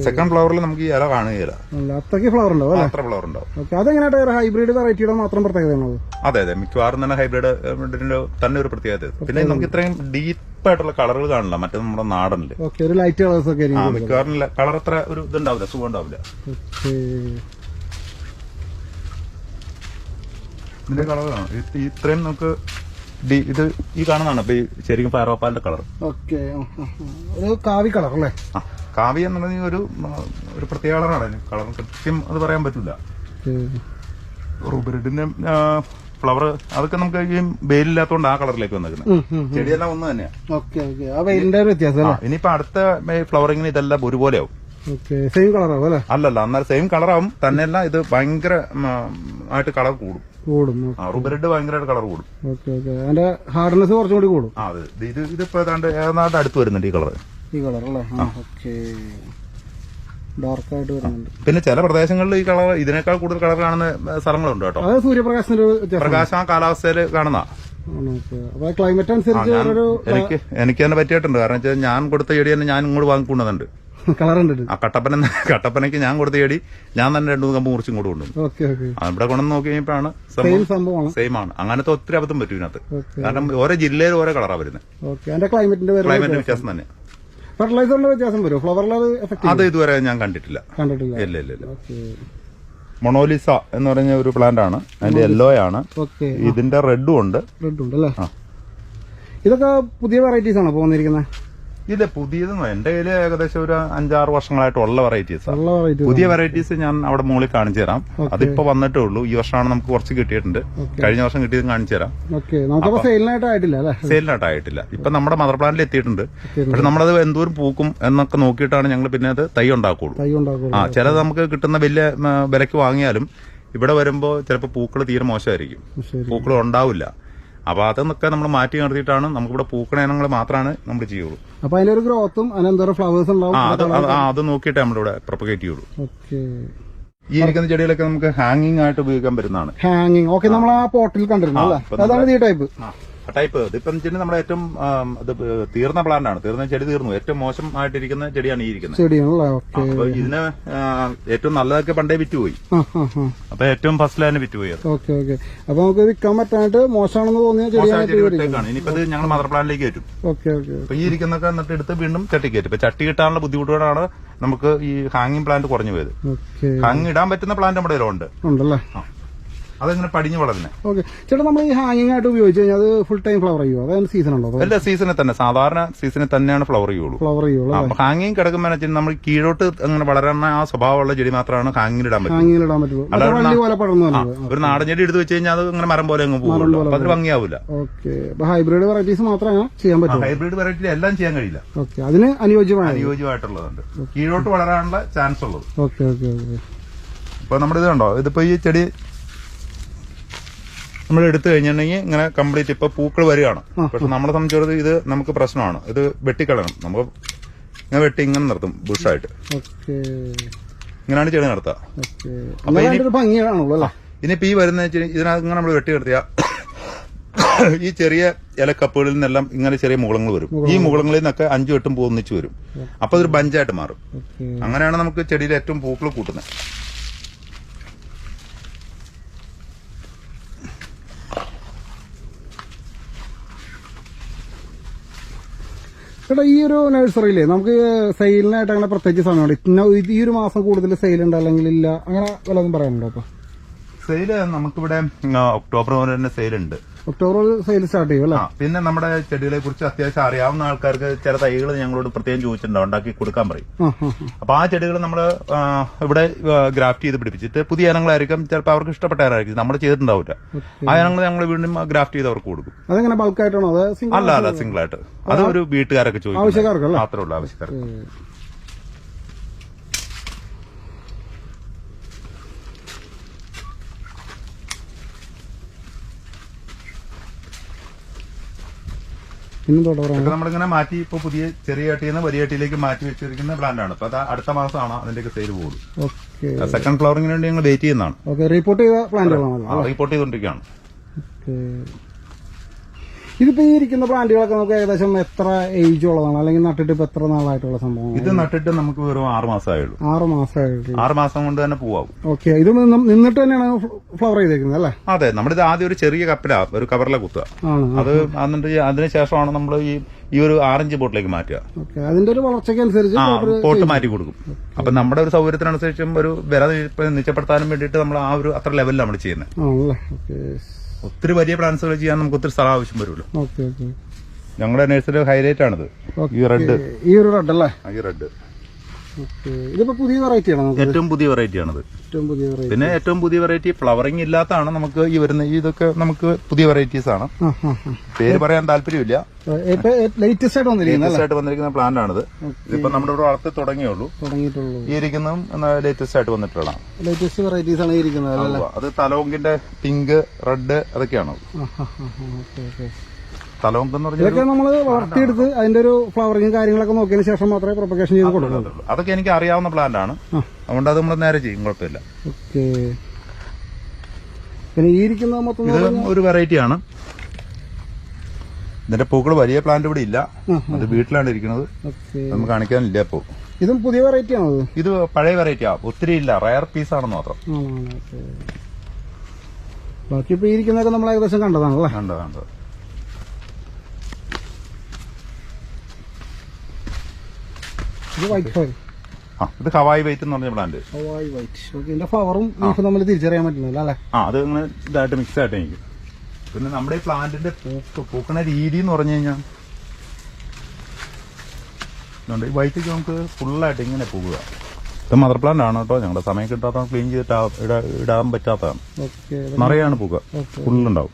സെക്കൻഡ് ഫ്ലവറിൽ നമുക്ക് ഈ ഇല കാണുകയില്ല. അത്രയ്ക്ക് ഫ്ലവർ ഉണ്ടാവും അത്ര ഫ്ലവർ ഉണ്ടാവും. അതെങ്ങനെയായിട്ട് ഹൈബ്രിഡ് വെറൈറ്റിയുടെ മാത്രം പ്രത്യേകതയാണത് അതെ? അതെ മിക്കവാറും തന്നെ ഹൈബ്രിഡ് തന്നെ ഒരു പ്രത്യേകത. പിന്നെ നമുക്ക് ഇത്രയും ഡീപ്പ് ആയിട്ടുള്ള കളറുകൾ കാണില്ല. മറ്റേ നമ്മുടെ നാടനിൽ. ലൈറ്റ് കളേഴ്സ് ഒക്കെ മിക്കവാറും കളർ അത്ര ഒരു ഇതുണ്ടാവില്ല. സുഖം ഉണ്ടാവില്ല ഓക്കെ ഇതിന്റെ കളർ കാണാം. ഇത് ഇത്രയും നമുക്ക് ഇത് ഈ കാണുന്നതാണ്. ഇപ്പൊ ഈ ശരിക്കും ഫയറോപ്പാലിന്റെ കളർ ഓക്കെ. ഒരു കാവി കളർ അല്ലേ? ആ എന്ന് എന്നുള്ളത് ഒരു ഒരു പ്രത്യേക കളറാണ് കളർ കൃത്യം അത് പറയാൻ പറ്റില്ല റൂബ്രിഡിന്റെ റൂബറിഡിന്റെ ഫ്ലവർ അതൊക്കെ നമുക്ക് ഈ വെയിലില്ലാത്തതുകൊണ്ട് ആ കളറിലേക്ക് വന്നേക്കുന്നത് ചെടിയെല്ലാം ഒന്ന് തന്നെയാണ് ഇനിയിപ്പോ അടുത്ത ഫ്ലവറിങ്ങിന് ഇതെല്ലാം ഒരുപോലെ ആവും സെയിം കളറാവും അല്ലേ? അല്ലല്ല എന്നാൽ സെയിം കളറാവും തന്നെയല്ല ഇത് ഭയങ്കര ആയിട്ട് കളർ കൂടും. കൂടും. ആ റൂബറിഡ് ഭയങ്കരമായിട്ട് കളർ കൂടും. Okay okay. അതിന്റെ ഹാർഡ്നെസ് കുറച്ചും കൂടി. കൂടും ആ അതെ. ഇത് ഇതിപ്പോ ഏതാണ്ട് ഏതാണ്ട് അടുത്ത് വരുന്നുണ്ട് ഈ കളർ ഈ കളർ അല്ലേ? ഓക്കെ. ഡാർക്ക് ആയിട്ട് വരുന്നുണ്ട്. പിന്നെ ചില പ്രദേശങ്ങളിൽ ഈ കളർ ഇതിനേക്കാൾ കൂടുതൽ കളർ കാണുന്ന സ്ഥലങ്ങളുണ്ട് കേട്ടോ. അത് സൂര്യപ്രകാശത്തിന്റെ പ്രകാശം ആ കാലാവസ്ഥയിൽ കാണുന്ന. ക്ലൈമറ്റ് അനുസരിച്ച് എനിക്ക് എനിക്ക് തന്നെ പറ്റിയിട്ടുണ്ട്. കാരണം വെച്ചാൽ ഞാൻ കൊടുത്ത ചെടി തന്നെ ഞാൻ ഇങ്ങോട്ട് വാങ്ങിക്കൊണ്ടുവന്നുണ്ട് ആ കട്ടപ്പന കട്ടപ്പനയ്ക്ക് ഞാൻ കൊടുത്ത ചെടി ഞാൻ തന്നെ രണ്ടു മൂന്ന് കമ്പ് മുറിച്ചും കൂടെ കൊണ്ടുവന്നു. ഇവിടെ കൊണ്ടു നോക്കി കഴിഞ്ഞപ്പോഴാണ് സെയിം സംഭവമാണ്. സെയിം ആണ്. അങ്ങനത്തെ ഒത്തിരി അബദ്ധം പറ്റും ഇതിനകത്ത് കാരണം ഓരോ ജില്ലയിൽ ഓരോ കളറാണ് വരുന്നത് ക്ലൈമറ്റിന്റെ ക്ലൈമറ്റ് വ്യത്യാസം. തന്നെ ഫെർട്ടിലൈസറിന്റെ വ്യത്യാസം വരും ഫ്ലവറിൽ അത് ഇതുവരെ ഞാൻ കണ്ടിട്ടില്ല. കണ്ടിട്ടില്ല. ഇല്ല ഇല്ല ഇല്ല. മൊണോലിസ എന്ന് പറഞ്ഞ ഒരു പ്ലാന്റ് ആണ്. അതിന്റെ യെല്ലോ ആണ്. ഇതിന്റെ റെഡും ഉണ്ട്. റെഡ് ഉണ്ട് അല്ലേ ഇതൊക്കെ പുതിയ വെറൈറ്റീസ് ആണോ പോകുന്നിരിക്കുന്നത് ഇല്ല പുതിയത് എന്റെ കയ്യിൽ ഏകദേശം ഒരു അഞ്ചാറ് വർഷങ്ങളായിട്ടുള്ള വെറൈറ്റീസ് ആണ് ഉള്ള വെറൈറ്റീസ് പുതിയ വെറൈറ്റീസ് ഞാൻ അവിടെ മുകളിൽ കാണിച്ചു തരാം. അതിപ്പോ വന്നിട്ടേ ഉള്ളൂ. ഈ വർഷമാണ് നമുക്ക് കുറച്ച് കിട്ടിയിട്ടുണ്ട്. കഴിഞ്ഞ വർഷം കിട്ടിയത് കാണിച്ചു തരാം. സെയിലിനായിട്ട് ആയിട്ടില്ല ഇപ്പൊ നമ്മുടെ മദർ പ്ലാന്റിൽ എത്തിയിട്ടുണ്ട്. പക്ഷെ നമ്മളത് എന്തോരം പൂക്കും എന്നൊക്കെ നോക്കിയിട്ടാണ് ഞങ്ങൾ പിന്നെ അത് തൈ ഉണ്ടാക്കുള്ളൂ. ആ ചിലത് നമുക്ക് കിട്ടുന്ന വലിയ വിലക്ക് വാങ്ങിയാലും ഇവിടെ വരുമ്പോൾ ചിലപ്പോൾ പൂക്കൾ തീരെ മോശമായിരിക്കും. പൂക്കൾ ഉണ്ടാവില്ല. അപ്പൊ അതൊക്കെ നമ്മൾ മാറ്റി നിർത്തിയിട്ടാണ് നമുക്കിവിടെ പൂക്കണ ഇനങ്ങൾ മാത്രമാണ് നമ്മൾ ചെയ്യുള്ളൂ. അപ്പൊ അതിന്റെ ഒരു ഗ്രോത്തും ഫ്ലവേഴ്സ് ഉണ്ടാവും? അത് നോക്കിയിട്ടേ നമ്മളിവിടെ പ്രൊപ്പഗേറ്റ് ചെയ്യുള്ളൂ. ഓക്കെ ഈ ഇരിക്കുന്ന ചെടികളൊക്കെ നമുക്ക് ഹാങ്ങിങ് ആയിട്ട് ഉപയോഗിക്കാൻ പറ്റുന്നതാണ്. ഹാങ്ങിങ് ഓക്കെ നമ്മൾ ആ. പോട്ടിൽ കണ്ടിരുന്നു അതാണ് ഈ ടൈപ്പ് ടൈപ്പ്. ഇതിപ്പം ചെടി നമ്മുടെ ഏറ്റവും ഇത് തീർന്ന പ്ലാന്റ് ആണ്. തീർന്ന ചെടി തീർന്നു. ഏറ്റവും മോശം ആയിട്ടിരിക്കുന്ന ചെടിയാണ് ഈ ഇരിക്കുന്നത്. അപ്പൊ ഇതിന് ഏറ്റവും നല്ലതൊക്കെ പണ്ടേ വിറ്റുപോയി. അപ്പൊ ഏറ്റവും ഫസ്റ്റിൽ തന്നെ വിറ്റുപോയി ഓക്കെ ഓക്കെ. അപ്പൊ നമുക്ക് വിൽക്കാൻ പറ്റാനായിട്ട് മോശമാണെന്ന് തോന്നിയ മോശമായ ചെടിയാണ് ചെടി വിട്ടേക്കാണ് ഇനിയിപ്പോ ഞങ്ങൾ മദർ പ്ലാന്റിലേക്ക് കയറ്റും. ഓക്കെ ഓക്കെ അപ്പൊ ഈ ഇരിക്കുന്നൊക്കെ എന്നിട്ട് എടുത്ത് വീണ്ടും ചട്ടി കയറ്റും. ഇപ്പൊ ചട്ടി കിട്ടാനുള്ള ബുദ്ധിമുട്ടുകളാണ് നമുക്ക് ഈ ഹാങ്ങിങ് പ്ലാന്റ് കുറഞ്ഞു പോയത്. ഹാങ്ങിങ് ഹാങ് ഇടാൻ പറ്റുന്ന പ്ലാന്റ് നമ്മുടെ ഉണ്ട് ഉണ്ടല്ലേ? അതങ്ങനെ പടിഞ്ഞു വളരുന്നത് ഓക്കെ. ചേട്ടാ നമ്മൾ ഈ ഹാങ്ങിങ് ആയിട്ട് ഉപയോഗിച്ച് കഴിഞ്ഞാൽ അത് ഫുൾ ടൈം ഫ്ലവർ ചെയ്യുമോ അതായത് സീസൺ ഉണ്ടോ? അല്ല സീസണിൽ തന്നെ. സാധാരണ സീസണിൽ തന്നെയാണ് ഫ്ലവർ ചെയ്യുള്ളൂ. ഫ്ലവർ ചെയ്യുള്ളൂ ഹാങ്ങിങ് കിടക്കുമ്പോൾ നമ്മൾ കീഴോട്ട് അങ്ങനെ വളരുന്ന ആ സ്വഭാവമുള്ള ചെടി മാത്രമാണ് ഹാങ്ങിങ് ഇടാൻ പറ്റും ഇടാൻ അത് പോലെ ഒരു നാടൻ ചെടി എടുത്ത് വെച്ച് കഴിഞ്ഞാൽ അത് അങ്ങനെ മരം പോലെ അങ്ങ് പോകുള്ളൂ അപ്പൊ അതിൽ ഭംഗിയാവില്ല ഓക്കെ. ഹൈബ്രിഡ് വെറൈറ്റീസ് മാത്രമേ ചെയ്യാൻ പറ്റും. ഹൈബ്രിഡ് വെറൈറ്റി എല്ലാം ചെയ്യാൻ കഴിയില്ല. ഓക്കെ. അതിന് അനുയോജ്യമായ അനുയോജ്യമായിട്ടുള്ളതുണ്ട്. കീഴോട്ട് വളരാനുള്ള ചാൻസ് ഉള്ളത്. Okay okay okay. ഇപ്പൊ നമ്മുടെ ഇത് കണ്ടോ? ഇതിപ്പോ ഈ ചെടി നമ്മൾ എടുത്തു കഴിഞ്ഞിട്ടുണ്ടെങ്കിൽ ഇങ്ങനെ കംപ്ലീറ്റ് ഇപ്പൊ പൂക്കൾ വരികയാണ്. പക്ഷെ നമ്മളെ സംബന്ധിച്ചിടത്തോളം ഇത് നമുക്ക് പ്രശ്നമാണ്. ഇത് വെട്ടിക്കളയണം. നമുക്ക് ഇങ്ങനെ വെട്ടി ഇങ്ങനെ നിർത്തും ബുഷായിട്ട്. ഇങ്ങനെയാണ് ചെടി നടത്തുക. ഇനിയിപ്പോ ഈ വരുന്ന ഇതിനകത്ത് ഇങ്ങനെ നമ്മൾ വെട്ടി കിടത്തിയ ഈ ചെറിയ ഇലക്കപ്പുകളിൽ നിന്നെല്ലാം ഇങ്ങനെ ചെറിയ മുകളങ്ങൾ വരും. ഈ മുകളങ്ങളിൽ നിന്നൊക്കെ അഞ്ചു എട്ടും പൂ ഒന്നിച്ച് വരും അപ്പൊ അതൊരു ബഞ്ചായിട്ട് മാറും. അങ്ങനെയാണ് നമുക്ക് ചെടിയിൽ ഏറ്റവും പൂക്കൾ കൂട്ടുന്നത്. ചേട്ടാ ഈ ഒരു നഴ്സറിയില്ലേ നമുക്ക് സെയിലിനായിട്ട് അങ്ങനെ പ്രത്യേകിച്ച് സമയമുണ്ട് ഇന്ന ഈ- ഒരു മാസം കൂടുതൽ സെയിൽ ഉണ്ട് അല്ലെങ്കിൽ ഇല്ല? അങ്ങനെ വല്ലതും പറയാനുണ്ടോ അപ്പൊ സെയിൽ നമുക്കിവിടെ ഒക്ടോബർ മുതൽ തന്നെ സെയിലുണ്ട്. ഒക്ടോബർ സെയിൽ സ്റ്റാർട്ട് ചെയ്യും അല്ലേ? പിന്നെ നമ്മുടെ ചെടികളെ കുറിച്ച് അത്യാവശ്യം അറിയാവുന്ന ആൾക്കാർക്ക് ചില തൈകൾ ഞങ്ങളോട് പ്രത്യേകം ചോദിച്ചിട്ടുണ്ടാവും ഉണ്ടാക്കി കൊടുക്കാൻ പറയും. അപ്പൊ ആ ചെടികൾ നമ്മൾ ഇവിടെ ഗ്രാഫ്റ്റ് ചെയ്ത് പിടിപ്പിച്ചിട്ട് പുതിയ ഇനങ്ങളായിരിക്കും. ചിലപ്പോൾ അവർക്ക് ഇഷ്ടപ്പെട്ട നമ്മൾ ചെയ്തിട്ടുണ്ടാവില്ല. ആ ഇനങ്ങൾ ഞങ്ങൾ വീണ്ടും ഗ്രാഫ്റ്റ് ചെയ്ത് അവർക്ക് കൊടുക്കും. അതെങ്ങനെ ബൾക്കായിട്ടാണോ അത് സിംഗിൾ അല്ല അല്ല സിംഗിൾ ആയിട്ട്. അത് ഒരു വീട്ടുകാരൊക്കെ ചോദിക്കും. ആവശ്യക്കാർക്കല്ലേ? മാത്രമേ ഉള്ളൂ ആവശ്യക്കാർക്ക്. നമ്മളിങ്ങനെ മാറ്റി ഇപ്പൊ പുതിയ ചെറിയ ചട്ടിയിൽ നിന്ന് വലിയ ചട്ടിയിലേക്ക് മാറ്റി വെച്ചിരിക്കുന്ന പ്ലാന്റ് ആണ്. അപ്പൊ അത് അടുത്ത മാസമാണ് അതിന്റെയൊക്കെ സെയിൽ പോകുന്നത്. സെക്കൻഡ് ഫ്ലവറിംഗിന് വേണ്ടി ഞങ്ങൾ വെയിറ്റ് ചെയ്യുന്നതാണ്. റിപ്പോർട്ട് ചെയ്ത പ്ലാന്റുകളാണല്ലോ റിപ്പോർട്ട് ചെയ്തുകൊണ്ടിരിക്കുകയാണ് ഓക്കെ. ഇതിപ്പോ ഈ ഇരിക്കുന്ന പ്ലാന്റുകളൊക്കെ നമുക്ക് ഏകദേശം എത്ര ഏജ് ഉള്ളതാണ്? അല്ലെങ്കിൽ നട്ടിട്ട് ഇപ്പൊ എത്ര നാളായിട്ടുള്ള സംഭവം ഇത് നട്ടിട്ട് നമുക്ക് വെറും ആറ് മാസമായുള്ളൂ ആറ് മാസമായുള്ളൂ ആറ് മാസം കൊണ്ട് തന്നെ പോവാം ഓക്കെ. ഇത് നിന്നിട്ട് തന്നെയാണ് ഫ്ലവർ ചെയ്തേക്കുന്നത് അല്ലേ? അതെ. നമ്മളിത് ആദ്യം ഒരു ചെറിയ കപ്പിലാ ഒരു കവറിലെ കുത്തുക. അത് എന്നിട്ട് അതിനുശേഷമാണ് നമ്മൾ ഈ ഈ ഒരു ആറഞ്ച് ബോട്ടിലേക്ക് മാറ്റുക. അതിന്റെ ഒരു വളർച്ചയ്ക്ക് അനുസരിച്ച് പോട്ട് മാറ്റി കൊടുക്കും. അപ്പൊ നമ്മുടെ ഒരു സൗകര്യത്തിനനുസരിച്ചും ഒരു വില നിശ്ചയപ്പെടുത്താനും വേണ്ടിയിട്ട് നമ്മൾ ആ ഒരു അത്ര ലെവലിൽ നമ്മൾ ചെയ്യുന്നത്. ഒത്തിരി വലിയ പ്ലാന്റ്സുകൾ ചെയ്യാൻ നമുക്ക് ഒത്തിരി സ്ഥലം ആവശ്യം വരുമല്ലോ. Okay okay. ഞങ്ങളുടെ നഴ്സറി ഹൈലൈറ്റ് ആണിത്. ഈ റെഡ് ഈ റെഡ് അല്ലേ? ഈ റെഡ് ഇതിപ്പോ പുതിയ വെറൈറ്റി ആണ് നമുക്ക്? ഏറ്റവും പുതിയ വെറൈറ്റി ആണത്. ഏറ്റവും പുതിയ വെറൈറ്റി പിന്നെ ഏറ്റവും പുതിയ വെറൈറ്റി ഫ്ലവറിംഗ് ഇല്ലാത്തതാണ് നമുക്ക് ഈ വരുന്ന ഇതൊക്കെ നമുക്ക് പുതിയ വെറൈറ്റീസ് ആണ്. പേര് പറയാൻ താല്പര്യമില്ല. ലേറ്റസ്റ്റ് ആയിട്ട് വന്നിരിക്കുന്ന പ്ലാന്റ് ആണിത്. ഇപ്പൊ നമ്മുടെ ഇവിടെ വളർത്തി തുടങ്ങിയുള്ളൂ തുടങ്ങിയിട്ടുള്ളൂ. ഈ ഇരിക്കുന്നതും ലേറ്റസ്റ്റ് ആയിട്ട് ലേറ്റസ്റ്റ് വെറൈറ്റീസ് ആണ് ഇരിക്കുന്നത് അത് തലോങ്കിന്റെ പിങ്ക് റെഡ് അതൊക്കെയാണ്. Okay okay. പറഞ്ഞാൽ ഇതൊക്കെ നമ്മൾ വളർത്തിയെടുത്ത് അതിന്റെ ഒരു ഫ്ലവറിങ് കാര്യങ്ങളൊക്കെ നോക്കിയതിന് ശേഷം മാത്രമേ പ്രൊപ്പഗേഷൻ ചെയ്ത് കൊടുക്കൂ അതൊക്കെ എനിക്ക് അറിയാവുന്ന പ്ലാന്റ് ആണ്. ആ. അതുകൊണ്ട് അത് നമ്മൾ നേരെ ചെയ്യും കുഴപ്പമില്ല. ഓക്കെ. പിന്നെ ഈ ഇരിക്കുന്നത് മൊത്തം ഒരു വെറൈറ്റി ആണ്. ഇതിന്റെ പൂക്കൾ വലിയ പ്ലാന്റ് ഇവിടെ ഇല്ല. അത് വീട്ടിലാണ് ഇരിക്കുന്നത്. നമ്മൾ നമുക്ക് കാണിക്കാനില്ല ഇപ്പോ. ഇതും പുതിയ വെറൈറ്റി ആണോ ഇത്? പഴയ വെറൈറ്റി ആ. ഒത്തിരി ഇല്ല. റയർ പീസ് ആണെന്ന് മാത്രം. ബാക്കി ഇപ്പൊ ഇരിക്കുന്നൊക്കെ ഇരിക്കുന്നതൊക്കെ നമ്മൾ ഏകദേശം കണ്ടതാണല്ലേ? കണ്ടോ കണ്ടോ ഇത് വൈറ്റ് ഫയർ ആ ഇത് ഹവായി വൈറ്റ് എന്ന് പറഞ്ഞ പ്ലാന്റ് ഹവായി വൈറ്റ് ഓക്കെ ഇതിന്റെ ഫ്ലവറും ലീഫും നമ്മൾ തിരിച്ചറിയാൻ പറ്റുന്നില്ല അല്ലേ? ആ അത് ഇങ്ങനെ ഇതായിട്ട് മിക്സ് ആയിട്ട് എനിക്ക് പിന്നെ നമ്മുടെ ഈ പ്ലാന്റിന്റെ പൂക്ക് പൂക്കണ രീതി എന്ന് പറഞ്ഞു കഴിഞ്ഞാൽ. ഈ വൈറ്റേക്ക് നമുക്ക് ഫുള്ളായിട്ട് ഇങ്ങനെ പോകുക ഇത് മദർ പ്ലാന്റ് ആണ് കേട്ടോ. ഞങ്ങളുടെ സമയം കിട്ടാത്ത ക്ലീൻ ചെയ്തിട്ട് ഇടാൻ പറ്റാത്തതാണ്. നിറയാണ് പൂക്ക. ഫുള്ളുണ്ടാവും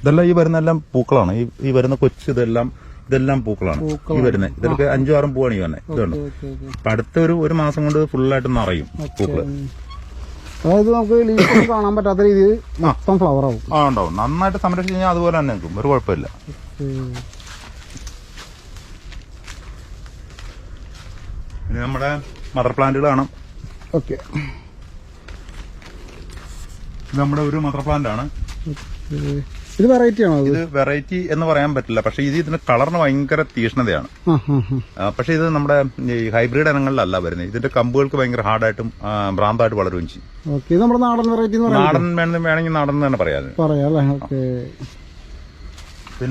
ഇതെല്ലാം ഈ വരുന്ന എല്ലാം പൂക്കളാണ്. ഈ വരുന്ന കൊച്ചു ഇതെല്ലാം ഇതെല്ലാം പൂക്കളാണ്. ഈ. വരുന്നത് ഇതൊക്കെ അഞ്ചു ആറും പൂവാണ് ഈ വന്നത് ഇതുണ്ട്? ഓക്കെ അപ്പൊ അടുത്ത ഒരു ഒരു മാസം കൊണ്ട് ഫുള്ളായിട്ട് നിറയും പൂക്കൾ. അതായത് നമുക്ക് ലീഫ് കാണാൻ പറ്റാത്ത രീതിയിൽ മൊത്തം ഫ്ലവർ ആവും. ആ ഉണ്ടാവും. നന്നായിട്ട് സംരക്ഷിച്ച് കഴിഞ്ഞാൽ അതുപോലെ തന്നെ നിൽക്കും. ഒരു കുഴപ്പമില്ല. ഇനി നമ്മുടെ മദർ പ്ലാന്റുകൾ കാണാം ഓക്കെ. ഇത് നമ്മുടെ ഒരു മദർ പ്ലാന്റ് ആണ് ഇത് വെറൈറ്റി ആണോ ഇത് വെറൈറ്റി എന്ന് പറയാൻ പറ്റില്ല. പക്ഷെ ഇത് ഇതിന്റെ കളറിന് ഭയങ്കര തീഷ്ണതയാണ്. പക്ഷെ ഇത് നമ്മുടെ ഈ ഹൈബ്രിഡ് ഇനങ്ങളിലല്ല വരുന്നത്. ഇതിന്റെ കമ്പുകൾക്ക് ഭയങ്കര ഹാർഡായിട്ടും ഭ്രാന്തായിട്ട് വളരുകയും ചെയ്യും. നമ്മുടെ നാടൻ വെറൈറ്റി നാടൻ വേണമെങ്കിൽ നാടൻ തന്നെ പറയാം.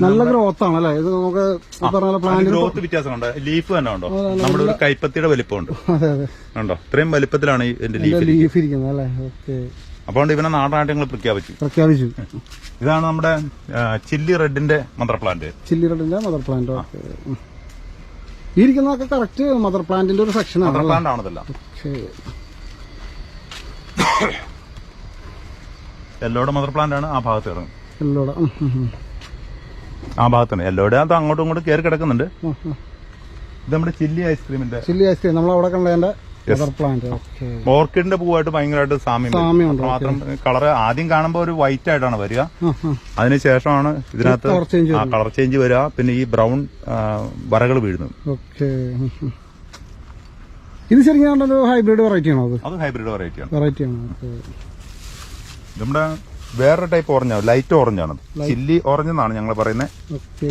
നല്ല ഗ്രോത്ത് ആണ് അല്ലേ? ഇത് നമുക്ക് പ്ലാന്റ് ഗ്രോത്ത് വ്യത്യാസമുണ്ട്. ലീഫ് തന്നെ ഉണ്ടോ? നമ്മുടെ ഒരു കൈപ്പത്തിയുടെ വലിപ്പമുണ്ട്. ഉണ്ടോ? ഇത്രയും വലിപ്പത്തിലാണ് ഈ ഇതിന്റെ ലീഫ് ലീഫ് ഇരിക്കുന്നത് അല്ലേ? ഓക്കെ അപ്പോൾ ഇവനെ ഞങ്ങൾ പ്രഖ്യാപിച്ചു. പ്രഖ്യാപിച്ചു. ഇതാണ് നമ്മുടെ ചില്ലി റെഡിന്റെ മദർ പ്ലാന്റ്. ചില്ലി റെഡിന്റെ മദർ പ്ലാന്റ് ഈ ഇരിക്കുന്നതൊക്കെ കറക്റ്റ് മദർ പ്ലാന്റിന്റെ ഒരു സെക്ഷൻ മദർ പ്ലാന്റ് ആണതല്ല എല്ലോടെ മദർ പ്ലാന്റ് ആണ് ആ ഭാഗത്ത് കിടക്കുന്നത് എല്ലോടെ. ആ ഭാഗത്താണ്. എല്ലോടെ അത് അങ്ങോട്ടും ഇങ്ങോട്ടും കയറി കിടക്കുന്നുണ്ട്. ഇത് നമ്മുടെ ചില്ലി ഐസ്ക്രീമിന്റെ ചില്ലി ഐസ്ക്രീം നമ്മൾ അവിടെ കണ്ടതിന്റെ മദർ പ്ലാന്റ് ഓക്കെ ഓർക്കിഡിന്റെ പൂവായിട്ട് ഭയങ്കരമായിട്ട് സാമ്യം വരും. മാത്രം കളർ ആദ്യം കാണുമ്പോൾ ഒരു വൈറ്റ് ആയിട്ടാണ് വരിക. അതിനുശേഷമാണ് ഇതിനകത്ത് കളർ ചേഞ്ച് ആ കളർ ചേഞ്ച് വരിക. പിന്നെ ഈ ബ്രൗൺ വരകൾ വീഴുന്നു. ഓക്കെ ഇത് ശരിക്കും ഹൈബ്രിഡ് വെറൈറ്റി ആണോ അത്? അത് ഹൈബ്രിഡ് വെറൈറ്റിയാണ് വെറൈറ്റി ആണ് ഓക്കെ നമ്മുടെ വേറൊരു ടൈപ്പ് ആണ്. ലൈറ്റ് ഓറഞ്ചാണ് ചില്ലി ഓറഞ്ച് എന്നാണ് ഞങ്ങൾ പറയുന്നത് ഓക്കെ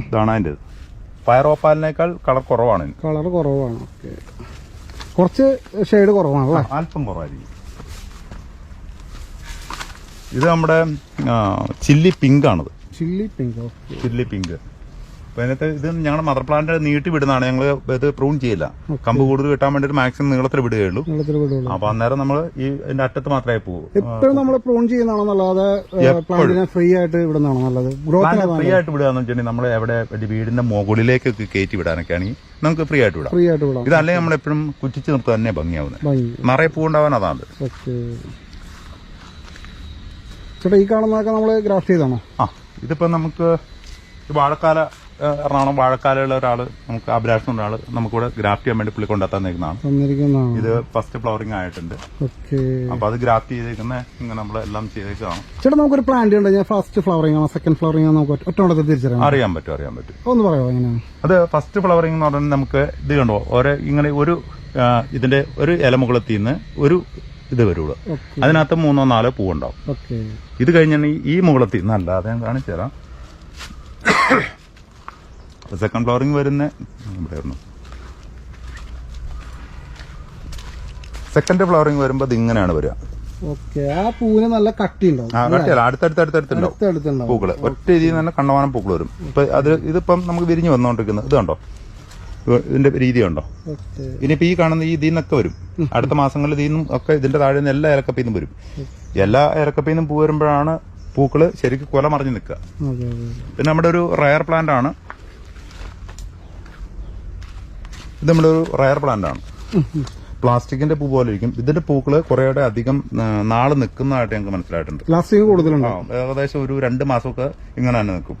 ഇതാണ് അതിന്റെ ഫയർ ഓപ്പാലിനേക്കാൾ കളർ കുറവാണ്. ഇതിന്. കളർ കുറവാണ് ഓക്കെ കുറച്ച് ഷെയ്ഡ് കുറവാണല്ലേ അല്പം കുറവായിരിക്കും. ഇത് നമ്മുടെ ചില്ലി പിങ്ക് ആണത്. ചില്ലി പിങ്ക് ചില്ലി പിങ്ക് അപ്പൊ അതിനകത്ത് ഇത് ഞങ്ങളുടെ മദർ പ്ലാന്റ് നീട്ടി വിടുന്നതാണ്. ഞങ്ങൾ ഇത് പ്രൂൺ ചെയ്യില്ല. കമ്പ് കൂടുതൽ കിട്ടാൻ വേണ്ടി മാക്സിമം നീളത്തിൽ വിടുകയുള്ളൂ. നീളത്തിൽ അപ്പൊ അന്നേരം നമ്മൾ ഈ ഇതിന്റെ അറ്റത്ത് മാത്രമേ പോകൂ എപ്പോഴും നമ്മൾ പ്രൂൺ ചെയ്യുന്നതാണോ നല്ലത്. പ്ലാന്റിനെ ഫ്രീ ആയിട്ട് വിടുന്നതാണോ നല്ലത്. ഗ്രോത്തിന് ഫ്രീ ആയിട്ട് വിടുകയെന്ന് വെച്ചിട്ടുണ്ടെങ്കിൽ നമ്മൾ എവിടെ വീടിന്റെ മുകളിലേക്കൊക്കെ കയറ്റി വിടാനൊക്കെ ആണെങ്കിൽ നമുക്ക് ഫ്രീ ആയിട്ട് വിടാം. ഫ്രീ ആയിട്ട് വിടാം. ഇതല്ലേ നമ്മൾ എപ്പോഴും കുറ്റിച്ച് നിർത്തുക തന്നെ ഭംഗിയാവുന്നത്. ഭംഗി. നിറയെ പൂണ്ടാവാൻ അതാണ്. ചേട്ടാ ഈ കാണുന്നതൊക്കെ നമ്മൾ ഗ്രാഫ്റ്റ് ചെയ്താണോ? ആ ഇതിപ്പോ നമുക്ക് വാഴക്കാല എറണാകുളം വാഴക്കാലുള്ള ഒരാൾ നമുക്ക് അഭിലാഷം ഒരാൾ ഒരാൾ നമുക്കിവിടെ ഗ്രാഫ്റ്റ് ചെയ്യാൻ വേണ്ടി പുള്ളി കൊണ്ടെത്താൻ നിൽക്കുന്നതാണ് ഇത് ഫസ്റ്റ് ഫ്ലോറിംഗ് ആയിട്ടുണ്ട്. അപ്പൊ അത് ഗ്രാഫ്റ്റ് ചെയ്തേക്കുന്ന ഇങ്ങനെ നമ്മൾ എല്ലാം ചെയ്തേക്കാണ് ചേട്ടാ നമുക്കൊരു പ്ലാന്റ് ഉണ്ട്. ഞാൻ ഫസ്റ്റ് ഫ്ലവറിംഗ് ആണോ സെക്കൻഡ് ഫ്ലവറിംഗ് ആണോ നമുക്ക് ഒറ്റ തിരിച്ചറിയാം. അറിയാൻ പറ്റും അറിയാൻ പറ്റും. ഒന്ന് പറയാമോ എങ്ങനെയാണ്? അത് ഫസ്റ്റ് ഫ്ലവറിംഗ് എന്ന് പറഞ്ഞാൽ നമുക്ക് ഇത് കണ്ടോ? ഓരോ ഇങ്ങനെ ഒരു ഇതിന്റെ ഒരു ഇലമുകളത്തിൽ നിന്ന് ഒരു ഇത് വരുള്ളൂ അതിനകത്ത് മൂന്നോ നാലോ പൂവുണ്ടാവും. ഇത് കഴിഞ്ഞാൽ ഈ മുകളത്തിൽ നിന്ന് അല്ലാതെ ഞാൻ കാണിച്ചു തരാം സെക്കൻഡ് ഫ്ലോറിങ് വരുന്ന സെക്കൻഡ് ഫ്ലോറിങ് വരുമ്പോൾ ഇത് ഇങ്ങനെയാണ് വരിക. ഓക്കെ ആ പൂവിന് നല്ല കട്ടി ഉണ്ടാവും ആ കട്ടിയല്ല അടുത്തടുത്ത് അടുത്തടുത്തുണ്ടാവും. അടുത്ത് പൂക്കൾ. ഒറ്റ രീതിയിൽ തന്നെ കണ്ണവാനം പൂക്കൾ വരും. ഇപ്പൊ അത് ഇതിപ്പം നമുക്ക് വിരിഞ്ഞു വന്നുകൊണ്ടിരിക്കുന്നത് ഇത് കണ്ടോ? ഇതിന്റെ രീതി ഓക്കെ ഇനിയിപ്പോ ഈ കാണുന്ന ഈ ഇതിന്നൊക്കെ വരും. അടുത്ത മാസങ്ങളിൽ ഇതിന്നും ഒക്കെ ഇതിന്റെ താഴെ നിന്ന് എല്ലാ ഇലക്കപ്പിൽ നിന്നും വരും എല്ലാ ഇലക്കപ്പിൽ നിന്നും പൂ വരുമ്പോഴാണ് പൂക്കൾ ശരിക്കും കൊല മറിഞ്ഞു നിൽക്കുക. അതെ അതെ. പിന്നെ നമ്മുടെ ഒരു റയർ പ്ലാന്റ് ആണ്. ഇത് നമ്മുടെ ഒരു റയർ പ്ലാന്റ് ആണ്. പ്ലാസ്റ്റിക്കിന്റെ പൂ പോലെ ഇരിക്കും. ഇതിന്റെ പൂക്കൾ കുറേയുടെ അധികം നാളെ നിൽക്കുന്നതായിട്ട് ഞങ്ങൾക്ക് മനസ്സിലായിട്ടുണ്ട്. പ്ലാസ്റ്റിക് കൂടുതലുണ്ട്. ഏകദേശം ഒരു രണ്ട് മാസമൊക്കെ ഇങ്ങനെ തന്നെ നിൽക്കും.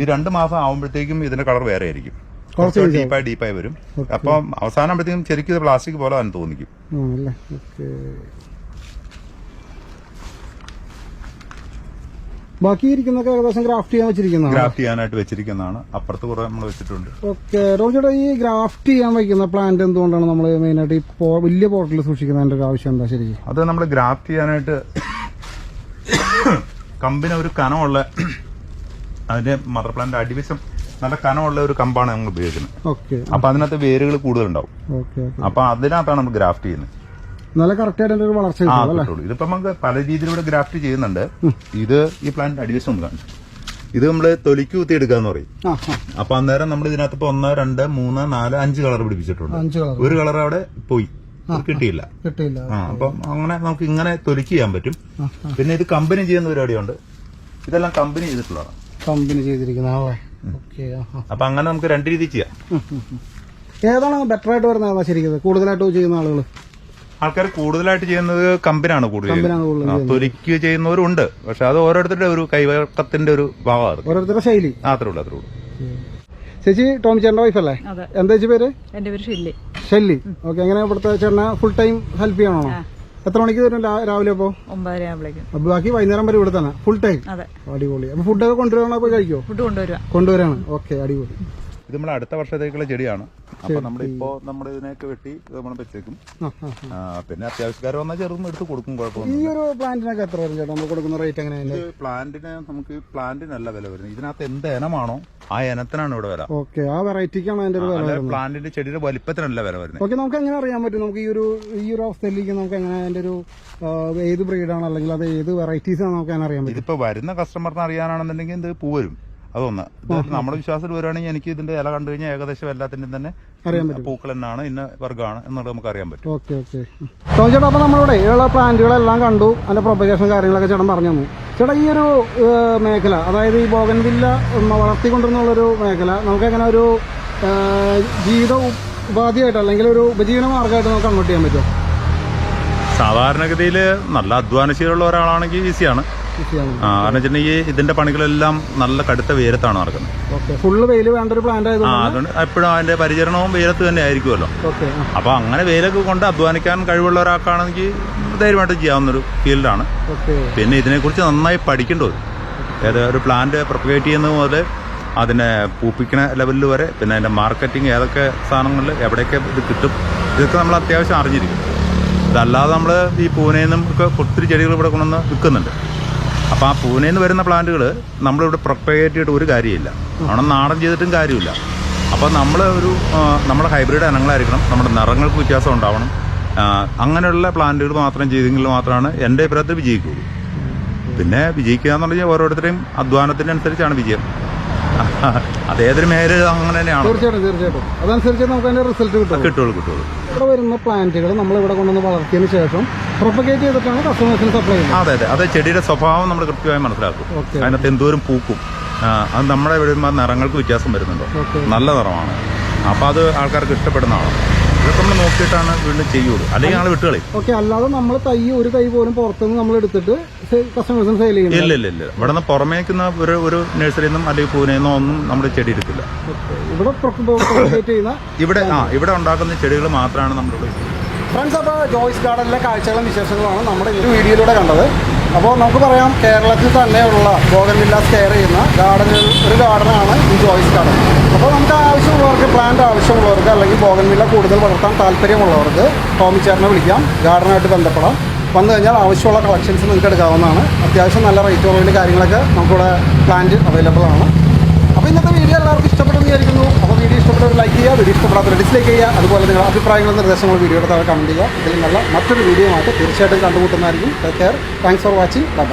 ഈ രണ്ട് മാസം ആവുമ്പോഴത്തേക്കും ഇതിന്റെ കളർ വേറെ ആയിരിക്കും. കുറച്ച് ഡീപ്പായി ഡീപ്പായി വരും. അപ്പം അവസാനം ആകുമ്പോഴത്തേക്കും ശരിക്കും പ്ലാസ്റ്റിക് പോലെ തന്നെ തോന്നിക്കും ആണല്ലേ ഓക്കെ ബാക്കി ഇരിക്കുന്നൊക്കെ ഏകദേശം ഗ്രാഫ്റ്റ് ചെയ്യാൻ വെച്ചിരിക്കുന്നതാണ്. ഗ്രാഫ്റ്റ് ചെയ്യാനായിട്ട് വെച്ചിരിക്കുന്നതാണ്. അപ്പുറത്ത് കുറെ നമ്മൾ വെച്ചിട്ടുണ്ട്. ഓക്കെ റോജയുടെ ഈ ഗ്രാഫ്റ്റ് ചെയ്യാൻ വയ്ക്കുന്ന പ്ലാന്റ് എന്തുകൊണ്ടാണ് നമ്മൾ മെയിനായിട്ട് ഈ വലിയ പോർട്ടിൽ സൂക്ഷിക്കുന്നതിന്റെ ഒരു ആവശ്യം എന്താ? ശരിക്കും അത് നമ്മൾ ഗ്രാഫ്റ്റ് ചെയ്യാനായിട്ട് കമ്പിന് ഒരു കനമുള്ള അതിന്റെ മദർ പ്ലാന്റ് അടിവശം നല്ല കനമുള്ള ഒരു കമ്പാണ് നമ്മൾ ഉപയോഗിക്കുന്നത്. ഓക്കെ. അപ്പൊ അതിനകത്ത് വേരുകൾ കൂടുതലുണ്ടാവും. അപ്പൊ അതിനകത്താണ് നമ്മൾ ഗ്രാഫ്റ്റ് ചെയ്യുന്നത്. നല്ല കറക്റ്റ് ആയിട്ട് അതിന്റെ ഒരു വളർച്ച കിട്ടുള്ളൂ ഇതിപ്പോ നമുക്ക് പല രീതിയിലൂടെ ഗ്രാഫ്റ്റ് ചെയ്യുന്നുണ്ട്. ഇത് ഈ പ്ലാന്റ് അടിവശം ഒന്ന് കാണിച്ചു. ഇത് നമ്മൾ തൊലിക്ക് കുത്തി എടുക്കാന്ന് പറയും അപ്പൊ അന്നേരം നമ്മൾ ഇതിനകത്ത് ഇപ്പൊ ഒന്ന് രണ്ട് മൂന്ന് നാല് അഞ്ച് കളർ പിടിപ്പിച്ചിട്ടുണ്ട്. ഒരു കളർ അവിടെ പോയി. കിട്ടിയില്ല. കിട്ടിയില്ല. ആ അപ്പം അങ്ങനെ നമുക്ക് ഇങ്ങനെ തൊലിക്ക് ചെയ്യാൻ പറ്റും. പിന്നെ ഇത് കമ്പനി ചെയ്യുന്ന പരിപാടിയുണ്ട്. ഇതെല്ലാം കമ്പനി ചെയ്തിട്ടുള്ളതാണ്. കമ്പനി ചെയ്തിരിക്കുന്ന അപ്പൊ അങ്ങനെ നമുക്ക് രണ്ട് രീതി ചെയ്യാം. ഏതാണ് ബെറ്റർ ആയിട്ട് വരുന്നത് ഏതാ ശരിക്കും? കൂടുതലായിട്ട് ചെയ്യുന്ന ആളുകൾ ആൾക്കാർ കൂടുതലായിട്ട് ചെയ്യുന്നത് കമ്പിനാണ് കൂടുതൽ തൊലിക്ക് ചെയ്യുന്നവരുണ്ട്. പക്ഷെ അത് ഓരോരുത്തരുടെ ഒരു കൈവക്കത്തിന്റെ ഒരു ഭാഗമാണ് ഓരോരുത്തരുടെ ശൈലി. അത്രേ ഉള്ളൂ അത്രേ ഉള്ളൂ. ചേച്ചി ടോമി ചേട്ടന്റെ വൈഫല്ലേ? അതെ. എന്താ ചേച്ചി പേര്? എന്റെ പേര് ഷെല്ലി. ഷെല്ലി. ഓക്കെ എങ്ങനെ ഇവിടുത്തെ ചേട്ടനെ ഫുൾ ടൈം ഹെൽപ്പ് ചെയ്യണോ എത്ര മണിക്ക് തരും രാവിലെ അപ്പോ ഒമ്പതര ആകുമ്പോഴേക്കും അപ്പൊ ബാക്കി വൈകുന്നേരം വരെ ഇവിടെ തന്നെ. ഫുൾ ടൈം അതെ. അടിപൊളി. അപ്പൊ ഫുഡൊക്കെ കൊണ്ടുവരണോ പോയി കഴിക്കോ ഫുഡ് കൊണ്ടുവരാണ്. ഓക്കെ അടിപൊളി. ഇത് നമ്മൾ അടുത്ത വർഷത്തേക്കുള്ള ചെടിയാണ്. അപ്പൊ നമ്മളിപ്പോ നമ്മൾ ഇതിനെയൊക്കെ വെട്ടി നമ്മൾ വെച്ചേക്കും. പിന്നെ അത്യാവശ്യക്കാർ വന്നാൽ ചെറുതും എടുത്ത് കൊടുക്കും കുഴപ്പമൊന്നും ഈ ഒരു പ്ലാന്റിനൊക്കെ എത്ര വരും ചേട്ടാ? നമ്മൾ കൊടുക്കുന്ന റേറ്റ് എങ്ങനെയാണ് ഇത് പ്ലാന്റിന് നമുക്ക് പ്ലാന്റിനല്ല വില വരുന്നത്. ഇതിനകത്ത് എന്ത് ഇനമാണോ ആ ഇനത്തിനാണ് ഇവിടെ വില. ഓക്കെ ആ വെറൈറ്റിക്കാണ് അതിന്റെ വില പ്ലാന്റിന്റെ ചെടിയുടെ വലിപ്പത്തിനല്ല വില വരുന്നത്. ഓക്കെ നമുക്ക് എങ്ങനെ അറിയാൻ പറ്റും? നമുക്ക് ഈ ഒരു ഈ ഒരു അവസ്ഥയിലേക്ക് നമുക്ക് എങ്ങനെ അതിന്റെ ഒരു ആ, ഏത് ബ്രീഡാണ് അല്ലെങ്കിൽ അത് ഏത് വെറൈറ്റീസ് ആണ് നമുക്ക് അങ്ങനെ അറിയാൻ പറ്റും? ഇതിപ്പോ വരുന്ന കസ്റ്റമറിന് അറിയാനാണെന്നുണ്ടെങ്കിൽ ഇത് പൂ വരും. അതൊന്ന്. ഇത് നമ്മുടെ വിശ്വാസത്തിൽ വരുവാണെങ്കിൽ എനിക്ക് ഇതിന്റെ ഇല കണ്ടു കഴിഞ്ഞാൽ ഏകദേശം എല്ലാത്തിന്റെയും തന്നെ അറിയാൻ പൂക്കൾ തന്നെയാണ് ഇന്ന വർഗമാണ് എന്നുള്ളത് നമുക്ക് അറിയാൻ പറ്റും. Okay okay. ചേട്ടാ അപ്പൊ നമ്മളിവിടെ ഉള്ള പ്ലാന്റുകളെല്ലാം കണ്ടു. അതിന്റെ പ്രൊപ്പഗേഷൻ കാര്യങ്ങളൊക്കെ ചേട്ടൻ പറഞ്ഞു തന്നു. ചേട്ടാ ഈ ഒരു മേഖല അതായത് ഈ ബോഗൻവില്ല വളർത്തിക്കൊണ്ടിരുന്നുള്ളൊരു മേഖല നമുക്ക് എങ്ങനെ ഒരു ജീവിത ഉപാധിയായിട്ട് അല്ലെങ്കിൽ ഒരു ഉപജീവന മാർഗമായിട്ട് നമുക്ക് അങ്ങോട്ട് ചെയ്യാൻ പറ്റുമോ? സാധാരണഗതിയിൽ നല്ല അധ്വാനശീലമുള്ള ഒരാളാണെങ്കിൽ ഈസിയാണ്. കാരണം വെച്ചിട്ടുണ്ടെങ്കിൽ ഇതിന്റെ പണികളെല്ലാം നല്ല കടുത്ത വെയിലത്താണ് നടക്കുന്നത്. ഓക്കെ. ഫുള്ള് വെയിൽ വേണ്ട ഒരു പ്ലാന്റ് അതുകൊണ്ട് എപ്പോഴും അതിന്റെ പരിചരണവും വെയിലത്ത് തന്നെ ആയിരിക്കുമല്ലോ. അപ്പൊ അങ്ങനെ വെയിലൊക്കെ കൊണ്ട് അധ്വാനിക്കാൻ കഴിവുള്ള ഒരാൾക്കാണെങ്കിൽ ധൈര്യമായിട്ട് ചെയ്യാവുന്നൊരു ഫീൽഡാണ്. പിന്നെ പിന്നെ ഇതിനെക്കുറിച്ച് നന്നായി പഠിക്കേണ്ടത് ഏത് ഒരു പ്ലാന്റ് പ്രൊപ്പഗേറ്റ് ചെയ്യുന്നത് മുതൽ അതിനെ പൂപ്പിക്കണ ലെവലിൽ വരെ പിന്നെ അതിന്റെ മാർക്കറ്റിംഗ് ഏതൊക്കെ സാധനങ്ങളിൽ എവിടെയൊക്കെ ഇത് കിട്ടും ഇതൊക്കെ നമ്മൾ അത്യാവശ്യം അറിഞ്ഞിരിക്കും. ഇതല്ലാതെ നമ്മൾ ഈ പൂനെയിൽ നിന്നും ഒക്കെ ഒത്തിരി ചെടികൾ ഇവിടെ കൊണ്ടുവന്ന് വിൽക്കുന്നുണ്ട്. അപ്പോൾ ആ പൂനെയിൽ നിന്ന് വരുന്ന പ്ലാന്റുകൾ നമ്മളിവിടെ പ്രൊപ്പഗേറ്റ് ചെയ്തിട്ട് ഒരു കാര്യമില്ല. അവിടെ നാടൻ ചെയ്തിട്ടും കാര്യമില്ല. അപ്പോൾ നമ്മൾ ഒരു നമ്മുടെ ഹൈബ്രിഡ് ഇനങ്ങളായിരിക്കണം. നമ്മുടെ നിറങ്ങൾക്ക് വ്യത്യാസം ഉണ്ടാവണം. അങ്ങനെയുള്ള പ്ലാന്റുകൾ മാത്രം ചെയ്തെങ്കിൽ മാത്രമാണ് എന്റെ അഭിപ്രായത്തിൽ വിജയിക്കുകയുള്ളൂ പിന്നെ വിജയിക്കുക എന്ന് പറഞ്ഞാൽ ഓരോരുത്തരുടെയും അധ്വാനത്തിനനുസരിച്ചാണ് വിജയം. അതേതൊരു മേഖല അങ്ങനെ തന്നെയാണ്. തീർച്ചയായിട്ടും തീർച്ചയായിട്ടും. അതനുസരിച്ച് നമുക്ക് അതിന്റെ റിസൾട്ട് കിട്ടും. കിട്ടുള്ളൂ കിട്ടുള്ളൂ. ഇവിടെ വരുന്ന പ്ലാന്റുകൾ നമ്മൾ ഇവിടെ കൊണ്ടുവന്ന് വളർത്തിയതിന് ശേഷം പ്രൊപ്പഗേറ്റ് ചെയ്തിട്ടാണ് കസ്റ്റമേഴ്സിന് സപ്ലൈ ചെയ്യുന്നത്. അതെ അതെ. അത് ചെടിയുടെ സ്വഭാവം നമ്മൾ കൃത്യമായി മനസ്സിലാക്കും. അതിനകത്ത് എന്തോരം പൂക്കും. അത് നമ്മുടെ വരുമ്പോൾ നിറങ്ങൾക്ക് വ്യത്യാസം വരുന്നുണ്ടോ. നല്ല നിറമാണ്. അപ്പോൾ അത് ആൾക്കാർക്ക് ഇഷ്ടപ്പെടുന്നതാണ് ഇതൊക്കെ നമ്മൾ നോക്കിയിട്ടാണ് വീണ്ടും ചെയ്യുള്ളൂ. അല്ലെങ്കിൽ ഞങ്ങൾ വിട്ടുകളി ഓക്കെ അല്ലാതെ നമ്മൾ തൈ ഒരു തൈ പോലും പുറത്തുനിന്ന് നമ്മൾ എടുത്തിട്ട് കസ്റ്റമേഴ്സിന് സെയിൽ ചെയ്യുന്നത് ഇല്ല ഇല്ല ഇല്ല. ഇവിടെ നിന്ന് പുറമേക്കുന്ന ഒരു ഒരു നഴ്സറിയിൽ നിന്നും അല്ലെങ്കിൽ പൂനെയിൽ നിന്നോ ഒന്നും നമ്മുടെ ചെടി എടുക്കില്ല. ഇവിടെ ഇവിടെ ആ ഇവിടെ ഉണ്ടാക്കുന്ന ചെടികൾ മാത്രമാണ് നമ്മുടെ ഫ്രണ്ട്സ് അപ്പോൾ ജോയ്സ് ഗാർഡനിലെ കാഴ്ചകളും വിശേഷങ്ങളുമാണ് നമ്മുടെ ഈ വീഡിയോയിലൂടെ കണ്ടത്. അപ്പോൾ നമുക്ക് പറയാം കേരളത്തിൽ തന്നെയുള്ള ബോഗൻ വില്ലാസ് കെയർ ചെയ്യുന്ന ഗാർഡനിൽ ഒരു ഗാർഡനാണ് ഈ ജോയ്സ് ഗാർഡൻ അപ്പോൾ നമുക്ക് ആവശ്യമുള്ളവർക്ക് പ്ലാന്റ് ആവശ്യമുള്ളവർക്ക് അല്ലെങ്കിൽ ബോഗൻ വില്ല കൂടുതൽ വളർത്താൻ താല്പര്യമുള്ളവർക്ക് ടോമി ചേട്ടനെ വിളിക്കാം. ഗാർഡനായിട്ട് ബന്ധപ്പെടാം. വന്നു കഴിഞ്ഞാൽ ആവശ്യമുള്ള കളക്ഷൻസ് നിങ്ങൾക്ക് എടുക്കാവുന്നതാണ്. അത്യാവശ്യം നല്ല റേറ്റ് കുറവിൽ കാര്യങ്ങളൊക്കെ നമുക്കിവിടെ പ്ലാന്റ് അവൈലബിൾ ആണ്. അപ്പോൾ ഇന്നത്തെ വീഡിയോ എല്ലാവർക്കും ഇഷ്ടപ്പെട്ടെന്ന് വിചാരിക്കുന്നു. വീഡിയോ ഇഷ്ടപ്പെട്ടവർ ലൈക്ക് ചെയ്യുക വീഡിയോ ഇഷ്ടപ്പെടാത്തവർ ഡിസ്ലൈക്ക് ചെയ്യുക. അതുപോലെ നിങ്ങളുടെ അഭിപ്രായങ്ങളും നിർദ്ദേശങ്ങളും വീഡിയോയുടെ താഴെ കമന്റ് ചെയ്യുക. ഇതിൽ നല്ല മറ്റൊരു വീഡിയോ ആയിട്ട് തീർച്ചയായിട്ടും കണ്ടുമുട്ടുന്നതായിരിക്കും. Take care thanks for watching bye